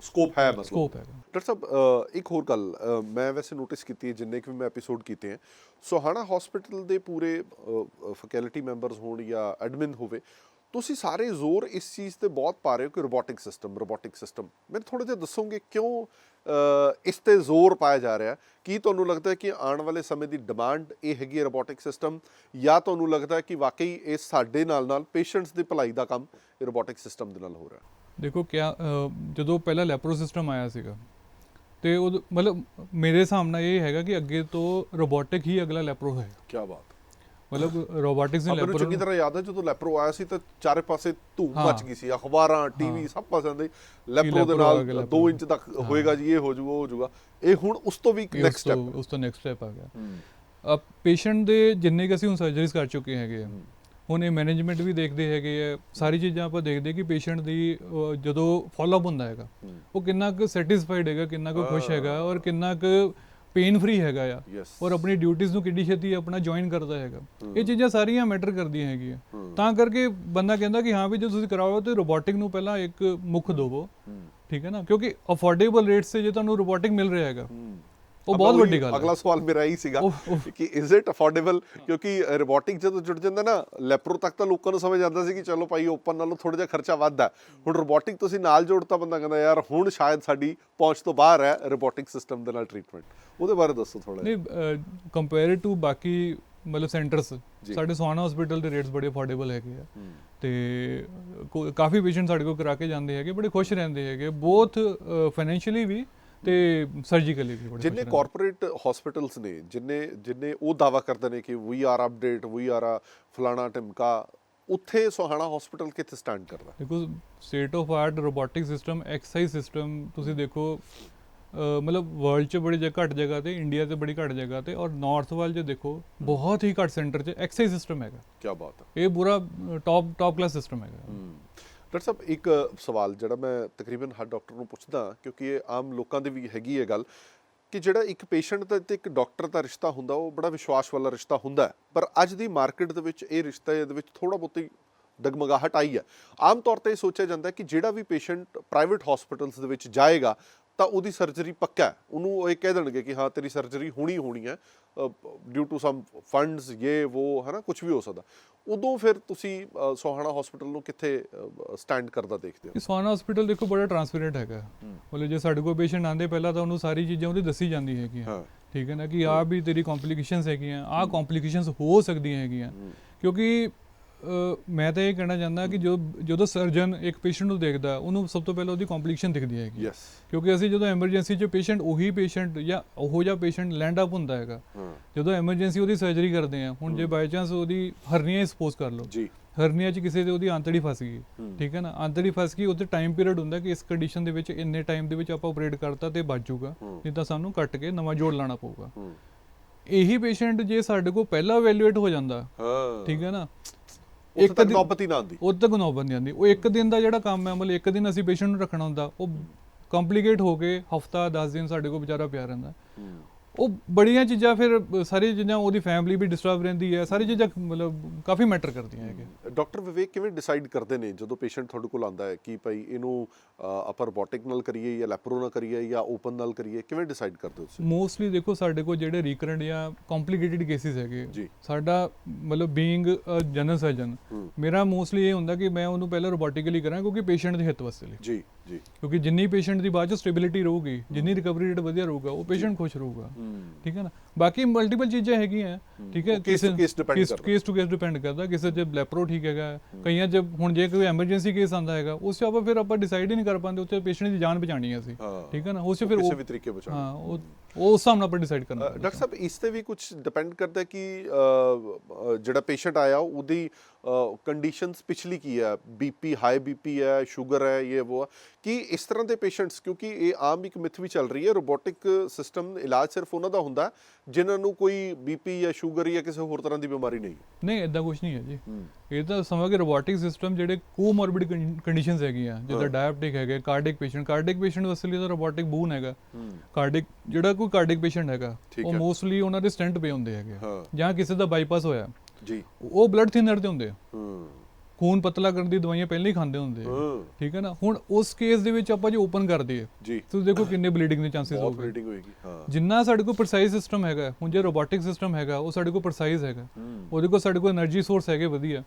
ਸਕੋਪ ਹੈ ਮਤਲਬ ਸਕੋਪ ਹੈਗਾ ਡਾਕਟਰ ਸਾਹਿਬ ਇੱਕ ਹੋਰ ਗੱਲ ਮੈਂ ਵੈਸੇ ਨੋਟਿਸ ਕੀਤੀ ਹੈ ਜਿੰਨੇ ਕਿ ਵੀ ਮੈਂ ਐਪੀਸੋਡ ਕੀਤੇ ਹੈ। ਸੋਹਾਣਾ ਹਸਪੀਟਲ ਦੇ ਪੂਰੇ ਫੈਕਲਟੀ ਮੈਂਬਰਸ ਹੋਣ ਜਾਂ ਐਡਮਿਨ ਹੋਵੇ ਤੁਸੀਂ ਸਾਰੇ ਜ਼ੋਰ ਇਸ ਚੀਜ਼ ਤੇ ਬਹੁਤ ਪਾ ਰਹੇ ਹੋ ਕਿ ਰੋਬੋਟਿਕ ਸਿਸਟਮ ਰੋਬੋਟਿਕ ਸਿਸਟਮ ਮੈਨੂੰ ਥੋੜਾ ਜਿਹਾ ਦੱਸੋਗੇ ਕਿਉਂ ਇਸ ਤੇ ਜ਼ੋਰ ਪਾਇਆ ਜਾ ਰਿਹਾ? ਕੀ ਤੁਹਾਨੂੰ ਲੱਗਦਾ ਹੈ ਕਿ ਆਉਣ ਵਾਲੇ ਸਮੇਂ ਦੀ ਡਿਮਾਂਡ ਇਹ ਹੈਗੀ ਹੈ ਰੋਬੋਟਿਕ ਸਿਸਟਮ ਜਾਂ ਤੁਹਾਨੂੰ ਲੱਗਦਾ ਹੈ ਕਿ ਵਾਕਈ ਇਹ ਸਾਡੇ ਨਾਲ ਨਾਲ ਪੇਸ਼ੈਂਟਸ ਦੀ ਭਲਾਈ ਦਾ ਕੰਮ ਰੋਬੋਟਿਕ ਸਿਸਟਮ ਦੇ ਨਾਲ ਹੋ ਰਿਹਾ? ਦੇਖੋ ਕਿਆ ਜਦੋਂ ਪਹਿਲਾ ਲੈਪਰੋ ਸਿਸਟਮ ਆਇਆ ਸੀਗਾ ਤੇ ਉਹ ਮਤਲਬ ਮੇਰੇ ਹਿਸਾਬ ਨਾਲ ਇਹ ਹੈਗਾ ਕਿ ਅੱਗੇ ਤੋਂ ਰੋਬੋਟਿਕ ਹੀ ਅਗਲਾ ਲੈਪਰੋ ਹੈ ਕੀ ਬਾਤ। ਮਤਲਬ ਰੋਬੋਟਿਕਸ ਨੇ ਮੈਨੂੰ ਚੰਗੀ ਲੈਪਰੋ ਤਰ੍ਹਾਂ ਯਾਦ ਹੈ ਜਦੋਂ ਲੈਪਰੋ ਆਇਆ ਸੀ ਤਾਂ ਚਾਰੇ ਪਾਸੇ ਧੂਮ। ਮਚ ਗਈ ਸੀ ਅਖਬਾਰਾਂ ਟੀਵੀ ਸਭ ਪਾਸੇ ਦੇ ਲੈਪਰੋ ਦੇ ਲੈਪਰੋ ਨਾਲ ਲੈਪਰੋ। 2 ਇੰਚ ਤੱਕ ਹੋਏਗਾ ਜੀ ਇਹ ਹੋ ਜਾਊਗਾ ਉਹ ਹੋ ਜਾਊਗਾ ਇਹ ਹੁਣ ਉਸ ਤੋਂ ਵੀ ਨੈਕਸਟ ਸਟੈਪ ਉਸ ਤੋਂ ਨੈਕਸਟ ਸਟੈਪ ਆ ਗਿਆ। ਪੇਸ਼ੈਂਟ ਦੇ ਜਿੰਨੇ ਕਿ ਅਸੀਂ ਹੁਣ ਸਰਜਰੀਜ਼ ਕਰ ਚੁੱਕੇ ਹੈਗੇ ਆ ਹੁਣ ਇਹ ਮੈਨੇਜਮੈਂਟ ਵੀ ਦੇਖਦੇ ਹੈਗੇ ਆ। ਸਾਰੀ ਚੀਜ਼ਾਂ ਆਪਾਂ ਦੇਖਦੇ ਕਿ ਪੇਸ਼ੈਂਟ ਦੀ ਜਦੋਂ ਫਾਲੋਅਪ ਹੁੰਦਾ ਹੈਗਾ ਉਹ ਕਿੰਨਾ ਕੁ ਸੈਟੀਸਫਾਈਡ ਹੈਗਾ ਕਿੰਨਾ ਕੁ ਖੁਸ਼ ਹੈਗਾ ਔਰ ਕਿੰਨਾ ਕੁ ਪੇਨ ਫ੍ਰੀ ਹੈਗਾ ਆ। ਔਰ ਆਪਣੀ ਡਿਊਟੀਆਂ ਨੂੰ ਕਿੱਡੀ ਛੇਤੀ ਆਪਣਾ ਜੁਆਇਨ ਕਰਦਾ ਹੈਗਾ। ਇਹ ਚੀਜ਼ਾਂ ਸਾਰੀਆਂ ਮੈਟਰ ਕਰਦੀਆਂ ਹੈਗੀਆਂ। ਤਾਂ ਕਰਕੇ ਬੰਦਾ ਕਹਿੰਦਾ ਕਿ ਹਾਂ ਵੀ ਜੇ ਤੁਸੀਂ ਕਰਾਓ ਤੇ ਰੋਬੋਟਿਕ ਨੂੰ ਪਹਿਲਾਂ ਇੱਕ ਮੁੱਖ ਦੇਵੋ। ਠੀਕ ਹੈ ਨਾ? ਕਿਉਂਕਿ ਅਫੋਰਡੇਬਲ ਰੇਟਸ ਤੇ ਜੇ ਤੁਹਾਨੂੰ ਰੋਬੋਟਿਕ ਮਿਲ ਰਿਹਾ ਹੈਗਾ ਉਹ ਬਹੁਤ ਵੱਡੀ ਗੱਲ ਹੈ। ਅਗਲਾ ਸਵਾਲ ਮੇਰਾ ਇਹੀ ਸੀਗਾ ਕਿ ਇਜ਼ ਇਟ ਅਫੋਰਡੇਬਲ ਕਿਉਂਕਿ ਰੋਬੋਟਿਕ ਜਦੋਂ ਜੁੜ ਜਾਂਦਾ ਨਾ ਲੈਪਰੋ ਤੱਕ ਤਾਂ ਲੋਕਾਂ ਨੂੰ ਸਮਝ ਆਉਂਦਾ ਸੀ ਕਿ ਚਲੋ ਭਾਈ ਓਪਨ ਨਾਲੋਂ ਥੋੜਾ ਜਿਹਾ ਖਰਚਾ ਵੱਧ ਹੈ। ਹੁਣ ਰੋਬੋਟਿਕ ਤੁਸੀਂ ਨਾਲ ਜੋੜਤਾ ਬੰਦਾ ਕਹਿੰਦਾ ਯਾਰ ਹੁਣ ਸ਼ਾਇਦ ਸਾਡੀ ਪਹੁੰਚ ਤੋਂ ਬਾਹਰ ਹੈ ਰੋਬੋਟਿਕ ਸਿਸਟਮ ਦੇ ਨਾਲ ਟ੍ਰੀਟਮੈਂਟ ਉਹਦੇ ਬਾਰੇ ਦੱਸੋ ਥੋੜਾ ਨਹੀਂ ਕੰਪੇਅਰ ਟੂ ਬਾਕੀ ਮਤਲਬ ਸੈਂਟਰਸ। ਸਾਡੇ ਸੋਹਾਣਾ ਹਸਪੀਟਲ ਦੇ ਰੇਟਸ ਬੜੇ ਅਫੋਰਡੇਬਲ ਹੈਗੇ ਆ। ਤੇ ਕਾਫੀ ਪੇਸ਼ੈਂਟ ਸਾਡੇ ਕੋਲ ਕਰਾ ਕੇ ਜਾਂਦੇ ਹੈਗੇ ਬੜੇ ਖੁਸ਼ ਰਹਿੰਦੇ ਹੈਗੇ। ਬੋਥ ਫਾਈਨੈਂਸ਼ੀਅਲੀ ਵੀ ਤੇ ਸਰਜੀਕਲੀ ਵੀ ਬੜੇ ਜਿੰਨੇ। ਕਾਰਪੋਰੇਟ ਹਸਪੀਟਲਸ ਨੇ ਜਿੰਨੇ ਜਿੰਨੇ ਉਹ ਦਾਵਾ ਕਰਦੇ ਨੇ ਕਿ we are update we are ਫਲਾਣਾ ਟਿਮਕਾ ਉੱਥੇ ਸੋਹਾਣਾ ਹਸਪੀਟਲ ਕਿੱਥੇ ਸਟੈਂਡ ਕਰਦਾ? ਦੇਖੋ state of art robotic system exercise system ਤੁਸੀਂ ਦੇਖੋ ਮਤਲਬ ਵਰਲਡ 'ਚ ਬੜੀ ਜਗ੍ਹਾ ਘੱਟ ਜਗ੍ਹਾ ਤੇ ਇੰਡੀਆ 'ਚ ਬੜੀ ਘੱਟ ਜਗ੍ਹਾ ਤੇ ਔਰ ਨਾਰਥ ਵੱਲ ਜੇ ਦੇਖੋ ਬਹੁਤ ਹੀ ਘੱਟ ਸੈਂਟਰ 'ਚ ਐਕਸਰਸਾਈਜ਼ ਸਿਸਟਮ ਹੈਗਾ। ਕੀ ਬਾਤ ਹੈ। ਇਹ ਪੂਰਾ ਟੌਪ ਟੌਪ ਕਲਾਸ ਸਿਸਟਮ ਹੈਗਾ। ਡਾਕਟਰ ਸਾਹਿਬ, ਇੱਕ ਸਵਾਲ ਜਿਹੜਾ ਮੈਂ ਤਕਰੀਬਨ ਹਰ ਡਾਕਟਰ ਨੂੰ ਪੁੱਛਦਾ ਕਿਉਂਕਿ ਇਹ ਆਮ ਲੋਕਾਂ ਦੇ ਵੀ ਹੈਗੀ ਹੈ ਗੱਲ, ਕਿ ਜਿਹੜਾ ਇੱਕ ਪੇਸ਼ੈਂਟ ਦਾ ਤੇ ਇੱਕ ਡਾਕਟਰ ਦਾ ਰਿਸ਼ਤਾ ਹੁੰਦਾ, ਉਹ ਬੜਾ ਵਿਸ਼ਵਾਸ ਵਾਲਾ ਰਿਸ਼ਤਾ ਹੁੰਦਾ ਪਰ ਅੱਜ ਦੀ ਮਾਰਕੀਟ ਦੇ ਵਿੱਚ, ਇਹ ਰਿਸ਼ਤੇ ਦੇ ਵਿੱਚ ਥੋੜਾ ਬਹੁਤੀ ਡਗਮਗਾਹਟ ਆਈ ਹੈ। ਆਮ ਤੌਰ ਤੇ ਇਹ ਸੋਚਿਆ ਜਾਂਦਾ ਕਿ ਜਿਹੜਾ ਵੀ ਪੇਸ਼ੈਂਟ ਪ੍ਰਾਈਵੇਟ ਹਸਪੀਟਲਸ ਦੇ ਵਿੱਚ ਜਾਏਗਾ ਤਾਂ ਉਹਦੀ ਸਰਜਰੀ ਪੱਕਾ ਉਹਨੂੰ ਉਹ ਇਹ ਕਹਿ ਦੇਣਗੇ ਕਿ ਹਾਂ ਤੇਰੀ ਸਰਜਰੀ ਹੋਣੀ ਹੋਣੀ ਹੈ। ਡਿਊ ਟੂ ਸਮ ਫੰਡਸ ਇਹ ਉਹ ਹਨਾ ਕੁਝ ਵੀ ਹੋ ਸਕਦਾ। ਉਦੋਂ ਫਿਰ ਤੁਸੀਂ ਸੋਹਾਣਾ ਹਸਪੀਟਲ ਨੂੰ ਕਿੱਥੇ ਸਟੈਂਡ ਕਰਦਾ ਦੇਖਦੇ ਹੋ? ਸਵਾਨਾ ਹਸਪੀਟਲ ਦੇਖੋ ਬੜਾ ਟਰਾਂਸਪੇਰੈਂਟ ਹੈਗਾ। ਮਤਲਬ ਜੇ ਸਾਡੇ ਕੋਲ ਪੇਸ਼ੈਂਟ ਆਂਦੇ ਪਹਿਲਾਂ ਤਾਂ ਉਹਨੂੰ ਸਾਰੀ ਚੀਜ਼ਾਂ ਉਹਦੀ ਦੱਸੀ ਜਾਂਦੀ ਹੈਗੀਆਂ। ਹਾਂ। ਠੀਕ ਹੈ ਨਾ ਕਿ ਆਹ ਵੀ ਤੇਰੀ ਕੰਪਲਿਕੇਸ਼ਨਸ ਹੈਗੀਆਂ ਆਹ ਕੰਪਲਿਕੇਸ਼ਨਸ ਹੋ ਸਕਦੀਆਂ ਹੈਗੀਆਂ। ਕਿਉਂਕਿ ਮੈਂ ਤਾਂ ਇਹ ਕਹਿਣਾ ਚਾਹੁੰਦਾ ਕਿ ਜੋ ਜਦੋਂ ਸਰਜਨ ਇੱਕ ਪੇਸ਼ੈਂਟ ਨੂੰ ਦੇਖਦਾ ਉਹਨੂੰ ਸਭ ਤੋਂ ਪਹਿਲਾਂ ਉਹਦੀ ਕੰਪਲਿਕੇਸ਼ਨ ਦਿਖਦੀ ਹੈਗੀ। ਯੈਸ ਕਿਉਂਕਿ ਅਸੀਂ ਜਦੋਂ ਐਮਰਜੈਂਸੀ 'ਚ ਪੇਸ਼ੈਂਟ ਉਹੀ ਪੇਸ਼ੈਂਟ ਜਾਂ ਉਹੋ ਜਿਹਾ ਪੇਸ਼ੈਂਟ ਲੈਂਡ ਅਪ ਹੁੰਦਾ ਹੈਗਾ। ਜਦੋਂ ਐਮਰਜੈਂਸੀ ਉਹਦੀ ਸਰਜਰੀ ਕਰਦੇ ਆ ਹੁਣ ਜੇ ਬਾਈ ਚਾਂਸ ਉਹਦੀ ਹਰਨੀਆ ਸਪੋਜ਼ ਕਰ ਲਓ। ਜੀ। ਹਰਨੀਆ 'ਚ ਕਿਸੇ ਦੇ ਉਹਦੀ ਆਂਤੜੀ ਫਸ ਗਈ। ਠੀਕ ਹੈ ਨਾ? ਆਂਤੜੀ ਫਸ ਗਈ ਉਹਦੇ ਟਾਈਮ ਪੀਰੀਅਡ ਹੁੰਦਾ ਕਿ ਇਸ ਕੰਡੀਸ਼ਨ ਦੇ ਵਿੱਚ ਇੰਨੇ ਟਾਈਮ ਦੇ ਵਿੱਚ ਆਪਾਂ ਆਪਰੇਟ ਕਰਤਾ ਤੇ ਬਚ ਜਾਊਗਾ। ਹੂੰ। ਨਹੀਂ ਤਾਂ ਸਾਨੂੰ ਕੱਟ ਕੇ ਨਵਾਂ ਜੋੜ ਲਾਣਾ ਪਊਗਾ। ਇਹੀ ਪੇਸ਼ੈਂਟ ਜੇ ਸਾਡੇ ਕੋਲ ਪਹਿਲਾਂ ਵੈਲਿਊਏਟ ਹੋ ਜਾਂਦਾ। ਹਾਂ। ਠੀਕ ਹੈ ਨਾ? ਇੱਕ ਤੱਕ ਨੌਬਤ ਹੀ ਨਾ ਆਉਂਦੀ। ਉਦ ਤੱਕ ਨੌਬਤ ਨਹੀਂ ਆਉਂਦੀ। ਉਹ ਇੱਕ ਦਿਨ ਦਾ ਜਿਹੜਾ ਕੰਮ ਹੈ ਮਤਲਬ ਇੱਕ ਦਿਨ ਅਸੀਂ ਪੇਸ਼ੈਂਟ ਨੂੰ ਰੱਖਣਾ ਹੁੰਦਾ ਉਹ ਕੰਪਲਿਕੇਟ ਹੋ ਕੇ ਹਫਤਾ 10 ਦਿਨ ਸਾਡੇ ਕੋਲ ਵਿਚਾਰਾ ਪਿਆ ਰਹਿੰਦਾ। ਉਹ ਬੜੀਆਂ ਚੀਜ਼ਾਂ ਫਿਰ ਸਾਰੀ ਚੀਜ਼ਾਂ ਉਹਦੀ ਫੈਮਿਲੀ ਵੀ ਡਿਸਟਰਬ ਰਹਿੰਦੀ ਹੈ ਸਾਰੀ ਚੀਜ਼ਾਂ ਮਤਲਬ ਕਾਫੀ ਮੈਟਰ ਕਰਦੀਆਂ ਹੈਗੇ ਡਾਕਟਰ ਵਿਵੇਕ ਕਿਵੇਂ ਡਿਸਾਈਡ ਕਰਦੇ ਨੇ? ਜਦੋਂ ਪੇਸ਼ੈਂਟ ਤੁਹਾਡੇ ਕੋਲ ਆਉਂਦਾ ਹੈ ਕਿ ਭਾਈ ਇਹਨੂੰ ਆਪਾਂ ਰੋਬੋਟਿਕ ਨਾਲ ਕਰੀਏ ਜਾਂ ਲੈਪਰੋ ਨਾਲ ਕਰੀਏ ਜਾਂ ਓਪਨ ਨਾਲ ਕਰੀਏ ਕਿਵੇਂ ਡਿਸਾਈਡ ਕਰਦੇ ਹੋ ਤੁਸੀਂ? ਮੋਸਟਲੀ ਦੇਖੋ ਸਾਡੇ ਕੋਲ ਜਿਹੜੇ ਰੀਕਰੈਂਟ ਜਾਂ ਕੰਪਲਿਕੇਟਿਡ ਕੇਸਿਸ ਹੈਗੇ। ਸਾਡਾ ਮਤਲਬ ਬੀਇੰਗ ਜਨਰਲ ਸਰਜਨ। ਮੇਰਾ ਮੋਸਟਲੀ ਇਹ ਹੁੰਦਾ ਕਿ ਮੈਂ ਉਹਨੂੰ ਪਹਿਲਾਂ ਰੋਬੋਟਿਕਲੀ ਕਰਾਂ ਕਿਉਂਕਿ ਪੇਸ਼ੈਂਟ ਦੇ ਹਿੱਤ ਵਾਸਤੇ ਲਈ। ਜੀ। ਜੀ। ਕਿਉਂਕਿ ਜਿੰਨੀ ਪੇਸ਼ੈਂਟ ਦੀ ਬਾਅਦ ਚ ਸਟੇਬਿਲਿਟੀ ਰਹੂਗੀ ਜਿੰਨੀ ਰਿਕਵਰੀ ਰੇਟ ਵਧੀਆ ਰਹੂਗਾ ਉਹ ਪੇਸ਼ੈਂਟ ਖੁਸ਼ ਰਹੂਗਾ। ਠੀਕ ਹੈ ਨਾ? ਬਾਕੀ ਮਲਟੀਪਲ ਚੀਜ਼ਾਂ ਹੈਗੀਆਂ ਠੀਕ ਹੈ? to case depend ਕਰਦਾ। ਕੇਸ ਟੂ ਕੇਸ ਡਿਪੈਂਡ ਕਰਦਾ ਕਿਸੇ ਚ ਲੈਪਰੋ ਠੀਕ ਹੈਗਾ ਕਈਆਂ ਚ ਹੁਣ ਜੇ ਕੋਈ ਐਮਰਜੈਂਸੀ ਕੇਸ ਆਂਦਾ ਹੈਗਾ ਉਸ ਚ ਆਪਾਂ ਫਿਰ ਆਪਾਂ ਡਿਸਾਈਡ ਹੀ ਨਹੀਂ ਕਰ ਪਾਉਂਦੇ ਉੱਥੇ ਪੇਸ਼ੈਂਟ ਦੀ ਜਾਨ ਬਚਾਣੀ ਹੈ ਅਸੀਂ। ਠੀਕ ਹੈ ਨਾ? ਉਸ ਫਿਰ ਕਿਸੇ ਉਹ ਵੀ ਤਰੀਕੇ ਬਚਾਉਣਾ। ਹਾਂ ਉਹ ਉਹ ਉਸ ਹਿਸਾਬ ਨਾਲ ਆਪਾਂ ਡਿਸਾਈਡ ਕਰਨਾ ਡਾਕਟਰ ਸਾਹਿਬ ਇਸ ਤੇ ਵੀ ਕੁਝ ਡਿਪੈਂਡ ਕਰਦਾ ਕਿ ਜਿਹੜਾ ਪੇਸ਼ੈਂਟ ਆਇਆ ਉਹਦੀ ਕੰਡੀਸ਼ਨਸ ਪਿਛਲੀ ਕੀ ਹੈ ਬੀਪੀ ਹਾਈ ਬੀਪੀ ਹੈ ਸ਼ੂਗਰ ਹੈ ਇਹ ਉਹ। ਕਿ ਇਸ ਤਰ੍ਹਾਂ ਦੇ ਪੇਸ਼ੈਂਟਸ ਕਿਉਂਕਿ ਇਹ ਆਮ ਇੱਕ ਮਿਥ ਵੀ ਚੱਲ ਰਹੀ ਹੈ ਰੋਬੋਟਿਕ ਸਿਸਟਮ ਇਲਾਜ ਸਿਰਫ ਉਹਨਾਂ ਦਾ ਹੁੰਦਾ ਜਿਨ੍ਹਾਂ ਨੂੰ ਕੋਈ ਬੀਪੀ ਜਾਂ ਸ਼ੂਗਰ ਜਾਂ ਕਿਸੇ ਹੋਰ ਤਰ੍ਹਾਂ ਦੀ ਬਿਮਾਰੀ ਨਹੀਂ। ਨਹੀਂ ਇਦਾਂ ਕੁਝ ਨਹੀਂ ਹੈ ਜੀ। ਇਹ ਤਾਂ ਸਮਝ ਕੇ ਰੋਬੋਟਿਕ ਸਿਸਟਮ ਜਿਹੜੇ ਕੋਮੋਰਬਿਡ ਕੰਡੀਸ਼ਨਸ ਹੈਗੀਆਂ ਜਿੱਦਾਂ ਡਾਇਬਟਿਕ ਹੈਗੇ ਕਾਰਡਿਕ ਪੇਸ਼ੈਂਟ ਕਾਰਡਿਕ ਪੇਸ਼ੈਂਟ ਲਈ ਤਾਂ ਰੋਬੋਟਿਕ ਬੂਨ ਹੈਗਾ। ਕਾਰਡਿਕ ਜਿਹੜਾ ਕੋਈ ਕਾਰਡਿਕ ਪੇਸ਼ੈਂਟ ਹੈਗਾ ਉਹ। ਮੋਸਟਲੀ ਉਹਨਾਂ ਦੇ ਸਟੈਂਟ ਪੇ ਹੁੰਦੇ ਹੈਗੇ। ਜਾਂ ਕਿਸੇ ਦਾ ਬਾਈਪਾਸ ਹੋਇਆ। ਜੀ। ਉਹ ਬਲੱਡ ਥਿਨਰ ਤੇ ਹੁੰਦੇ ਆ। ਹੂੰ। ਖੂਨ ਪਤਲਾ ਕਰਨ ਦੀ ਦਵਾਈਆਂ ਪਹਿਲਾਂ ਹੀ ਖਾਂਦੇ ਹੁੰਦੇ ਆ। ਠੀਕ ਹੈ ਨਾ? ਹੁਣ ਉਸ ਕੇਸ ਦੇ ਵਿੱਚ ਆਪਾਂ ਜੇ ਓਪਨ ਕਰ ਦਈਏ ਤੁਸੀਂ ਦੇਖੋ ਕਿੰਨੇ ਬਲੀਡਿੰਗ ਦੇ ਚਾਂਸਸ ਹੋਗੇ ਬਲੀਡਿੰਗ ਹੋਏਗੀ ਹਾਂ। ਜਿੰਨਾ ਸਾਡੇ ਕੋਲ ਪ੍ਰਸਾਈਜ਼ ਸਿਸਟਮ ਹੈਗਾ ਹੁਣ ਜੇ ਰੋਬੋਟਿਕ ਸਿਸਟਮ ਹੈਗਾ ਉਹ ਸਾਡੇ ਕੋਲ ਪ੍ਰਸਾਈਜ਼ ਹੈਗਾ। ਉਹਦੇ ਕੋਲ ਸਾਡੇ ਕੋਲ એનર્ਜੀ ਸੋਰਸ ਹੈਗੇ ਵਧੀਆ।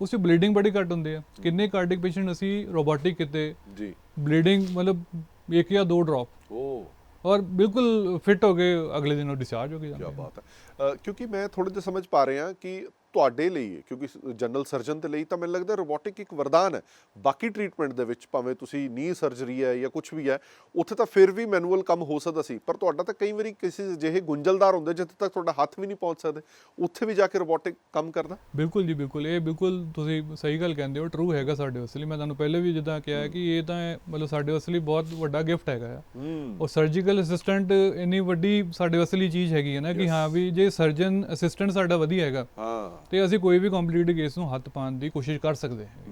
ਉਸ ਤੇ ਬਲੀਡਿੰਗ ਬੜੀ ਘੱਟ ਹੁੰਦੀ ਆ। ਕਿੰਨੇ ਕਾਰਡਿਕ ਪੇਸ਼ੈਂਟ ਅਸੀਂ ਰੋਬੋਟਿਕ ਕਿਤੇ। ਜੀ। ਬਲੀਡਿੰਗ ਮਤਲਬ ਇੱਕ ਜਾਂ ਦੋ ਡ੍ਰੌਪ ਓ ਔਰ ਬਿਲਕੁਲ ਫਿਟ ਹੋ ਗਏ ਅਗਲੇ ਦਿਨ ਉਹ ਡਿਸਚਾਰਜ ਹੋ ਗਏ ਜਾਂਦੇ ਕੀ ਕਿਉਂਕਿ ਮੈਂ ਥੋੜੇ ਜਿਹਾ ਸਮਝ ਪਾ ਰਿਹਾ ਕਿ ਤੁਹਾਡੇ ਲਈ ਕਿਉਂਕਿ ਜਨਰਲ ਸਰਜਨ ਦੇ ਲਈ ਤਾਂ ਮੈਨੂੰ ਲੱਗਦਾ ਰੋਬੋਟਿਕ ਇੱਕ ਵਰਦਾਨ ਹੈ। ਬਾਕੀ ਟ੍ਰੀਟਮੈਂਟ ਦੇ ਵਿੱਚ ਭਾਵੇਂ ਤੁਸੀਂ ਨੀ ਸਰਜਰੀ ਹੈ ਜਾਂ ਕੁਝ ਵੀ ਹੈ ਉੱਥੇ ਤਾਂ ਫਿਰ ਵੀ ਮੈਨੂਅਲ ਕੰਮ ਹੋ ਸਕਦਾ ਸੀ। ਪਰ ਤੁਹਾਡਾ ਤਾਂ ਕਈ ਵਾਰੀ ਕਿਸੇ ਜਿਹੇ ਗੁੰਝਲਦਾਰ ਹੁੰਦੇ ਜਿੱਥੇ ਤੱਕ ਤੁਹਾਡਾ ਹੱਥ ਵੀ ਨਹੀਂ ਪਹੁੰਚ ਸਕਦੇ ਉੱਥੇ ਵੀ ਜਾ ਕੇ ਰੋਬੋਟਿਕ ਕੰਮ ਕਰਦਾ? ਬਿਲਕੁਲ ਜੀ ਬਿਲਕੁਲ। ਇਹ ਬਿਲਕੁਲ ਤੁਸੀਂ ਸਹੀ ਗੱਲ ਕਹਿੰਦੇ ਹੋ ਟਰੂ ਹੈਗਾ ਸਾਡੇ ਵਾਸਤੇ ਲਈ ਮੈਂ ਤੁਹਾਨੂੰ ਪਹਿਲੇ ਵੀ ਜਿੱਦਾਂ ਕਿਹਾ ਹੈ ਕਿ ਇਹ ਤਾਂ ਮਤਲਬ ਸਾਡੇ ਵਾਸਤੇ ਲਈ ਬਹੁਤ ਵੱਡਾ ਗਿਫਟ ਹੈਗਾ ਆ। ਹੂੰ। ਉਹ ਸਰਜੀਕਲ ਅਸਿਸਟੈਂਟ ਇੰਨੀ ਵੱਡੀ ਸਾਡੇ ਵਾਸਤੇ ਲਈ ਚੀਜ਼ ਹੈਗੀ ਹੈ ਨਾ ਕਿ ਹਾਂ ਵੀ ਜੇ ਸਰਜਨ ਅਸਿਸਟੈਂਟ ਸਾਡਾ ਵਧੀਆ ਹੈਗਾ ਹਾਂ। ਤੇ ਅਸੀਂ ਕੋਈ ਵੀ ਕੰਪਲੀਟ ਕੇਸ ਨੂੰ ਹੱਥ ਪਾਉਣ ਦੀ ਕੋਸ਼ਿਸ਼ ਕਰ ਸਕਦੇ ਹਾਂ।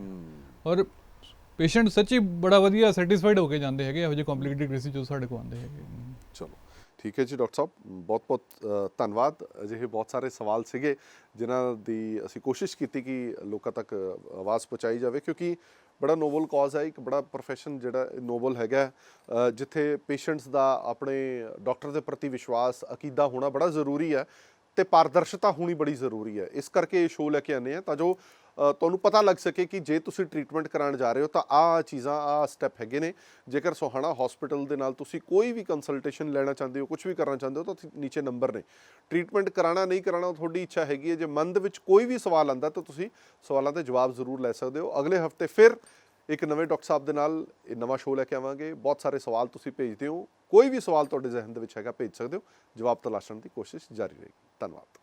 ਔਰ ਪੇਸ਼ੈਂਟ ਸੱਚੀ ਬੜਾ ਵਧੀਆ ਸੈਟੀਸਫਾਈਡ ਹੋ ਕੇ ਜਾਂਦੇ ਹੈਗੇ ਇਹੋ ਜਿਹੇ ਕੰਪਲਿਕੇਟਡ ਕੇਸਿਸ ਜੋ ਸਾਡੇ ਕੋਲ ਆਉਂਦੇ ਹੈਗੇ ਚਲੋ ਠੀਕ ਹੈ ਜੀ ਡਾਕਟਰ ਸਾਹਿਬ ਬਹੁਤ ਬਹੁਤ ਧੰਨਵਾਦ। ਅਜਿਹੇ ਬਹੁਤ ਸਾਰੇ ਸਵਾਲ ਸੀਗੇ ਜਿਨ੍ਹਾਂ ਦੀ ਅਸੀਂ ਕੋਸ਼ਿਸ਼ ਕੀਤੀ ਕਿ ਲੋਕਾਂ ਤੱਕ ਆਵਾਜ਼ ਪਹੁੰਚਾਈ ਜਾਵੇ ਕਿਉਂਕਿ ਬੜਾ ਨੋਬਲ ਕਾਜ਼ ਹੈ ਇੱਕ ਬੜਾ ਪ੍ਰੋਫੈਸ਼ਨ ਜਿਹੜਾ ਨੋਬਲ ਹੈਗਾ। ਜਿੱਥੇ ਪੇਸ਼ੈਂਟਸ ਦਾ ਆਪਣੇ ਡਾਕਟਰ ਦੇ ਪ੍ਰਤੀ ਵਿਸ਼ਵਾਸ ਅਕੀਦਾ ਹੋਣਾ ਬੜਾ ਜ਼ਰੂਰੀ ਹੈ। ਤੇ ਪਾਰਦਰਸ਼ਤਾ ਹੋਣੀ ਬੜੀ ਜ਼ਰੂਰੀ ਹੈ। ਇਸ ਕਰਕੇ ਇਹ ਸ਼ੋਅ ਲੈ ਕੇ ਆਨੇ ਆ ਤਾਂ ਜੋ ਤੁਹਾਨੂੰ ਪਤਾ ਲੱਗ ਸਕੇ ਕਿ ਜੇ ਤੁਸੀਂ ਟ੍ਰੀਟਮੈਂਟ ਕਰਾਉਣ ਜਾ ਰਹੇ ਹੋ ਤਾਂ ਆਹ ਚੀਜ਼ਾਂ, ਆਹ ਸਟੈਪ ਹੈਗੇ ਨੇ। ਜੇਕਰ ਸੋਹਾਣਾ ਹਸਪੀਟਲ ਦੇ ਨਾਲ ਤੁਸੀਂ ਕੋਈ ਵੀ ਕੰਸਲਟੇਸ਼ਨ ਲੈਣਾ ਚਾਹੁੰਦੇ ਹੋ ਕੁਝ ਵੀ ਕਰਨਾ ਚਾਹੁੰਦੇ ਹੋ ਤਾਂ ਉੱਥੇ ਨੀਚੇ ਨੰਬਰ ਨੇ। ਟ੍ਰੀਟਮੈਂਟ ਕਰਾਣਾ ਨਹੀਂ ਕਰਾਣਾ ਤੁਹਾਡੀ ਇੱਛਾ ਹੈਗੀ ਹੈ। ਜੇ ਮਨ ਦੇ ਵਿੱਚ ਕੋਈ ਵੀ ਸਵਾਲ ਆਂਦਾ ਤਾਂ ਤੁਸੀਂ ਸਵਾਲਾਂ ਦੇ ਜਵਾਬ ਜ਼ਰੂਰ ਲੈ ਸਕਦੇ ਹੋ। ਅਗਲੇ ਹਫ਼ਤੇ ਫਿਰ ਇੱਕ ਨਵੇਂ ਡਾਕਟਰ ਸਾਹਿਬ ਦੇ ਨਾਲ ਇਹ ਨਵਾਂ ਸ਼ੋਅ ਲੈ ਕੇ ਆਵਾਂਗੇ। ਬਹੁਤ ਸਾਰੇ ਸਵਾਲ ਤੁਸੀਂ ਭੇਜਦੇ ਹੋ। ਕੋਈ ਵੀ ਸਵਾਲ ਤੁਹਾਡੇ ਜ਼ਿਹਨ ਦੇ ਵਿੱਚ ਹੈਗਾ, ਭੇਜ ਸਕਦੇ ਹੋ। ਜਵਾਬ ਤਲਾਸ਼ਣ ਦੀ ਕੋਸ਼ਿਸ਼ ਜਾਰੀ ਰਹੇਗੀ। ਧੰਨਵਾਦ।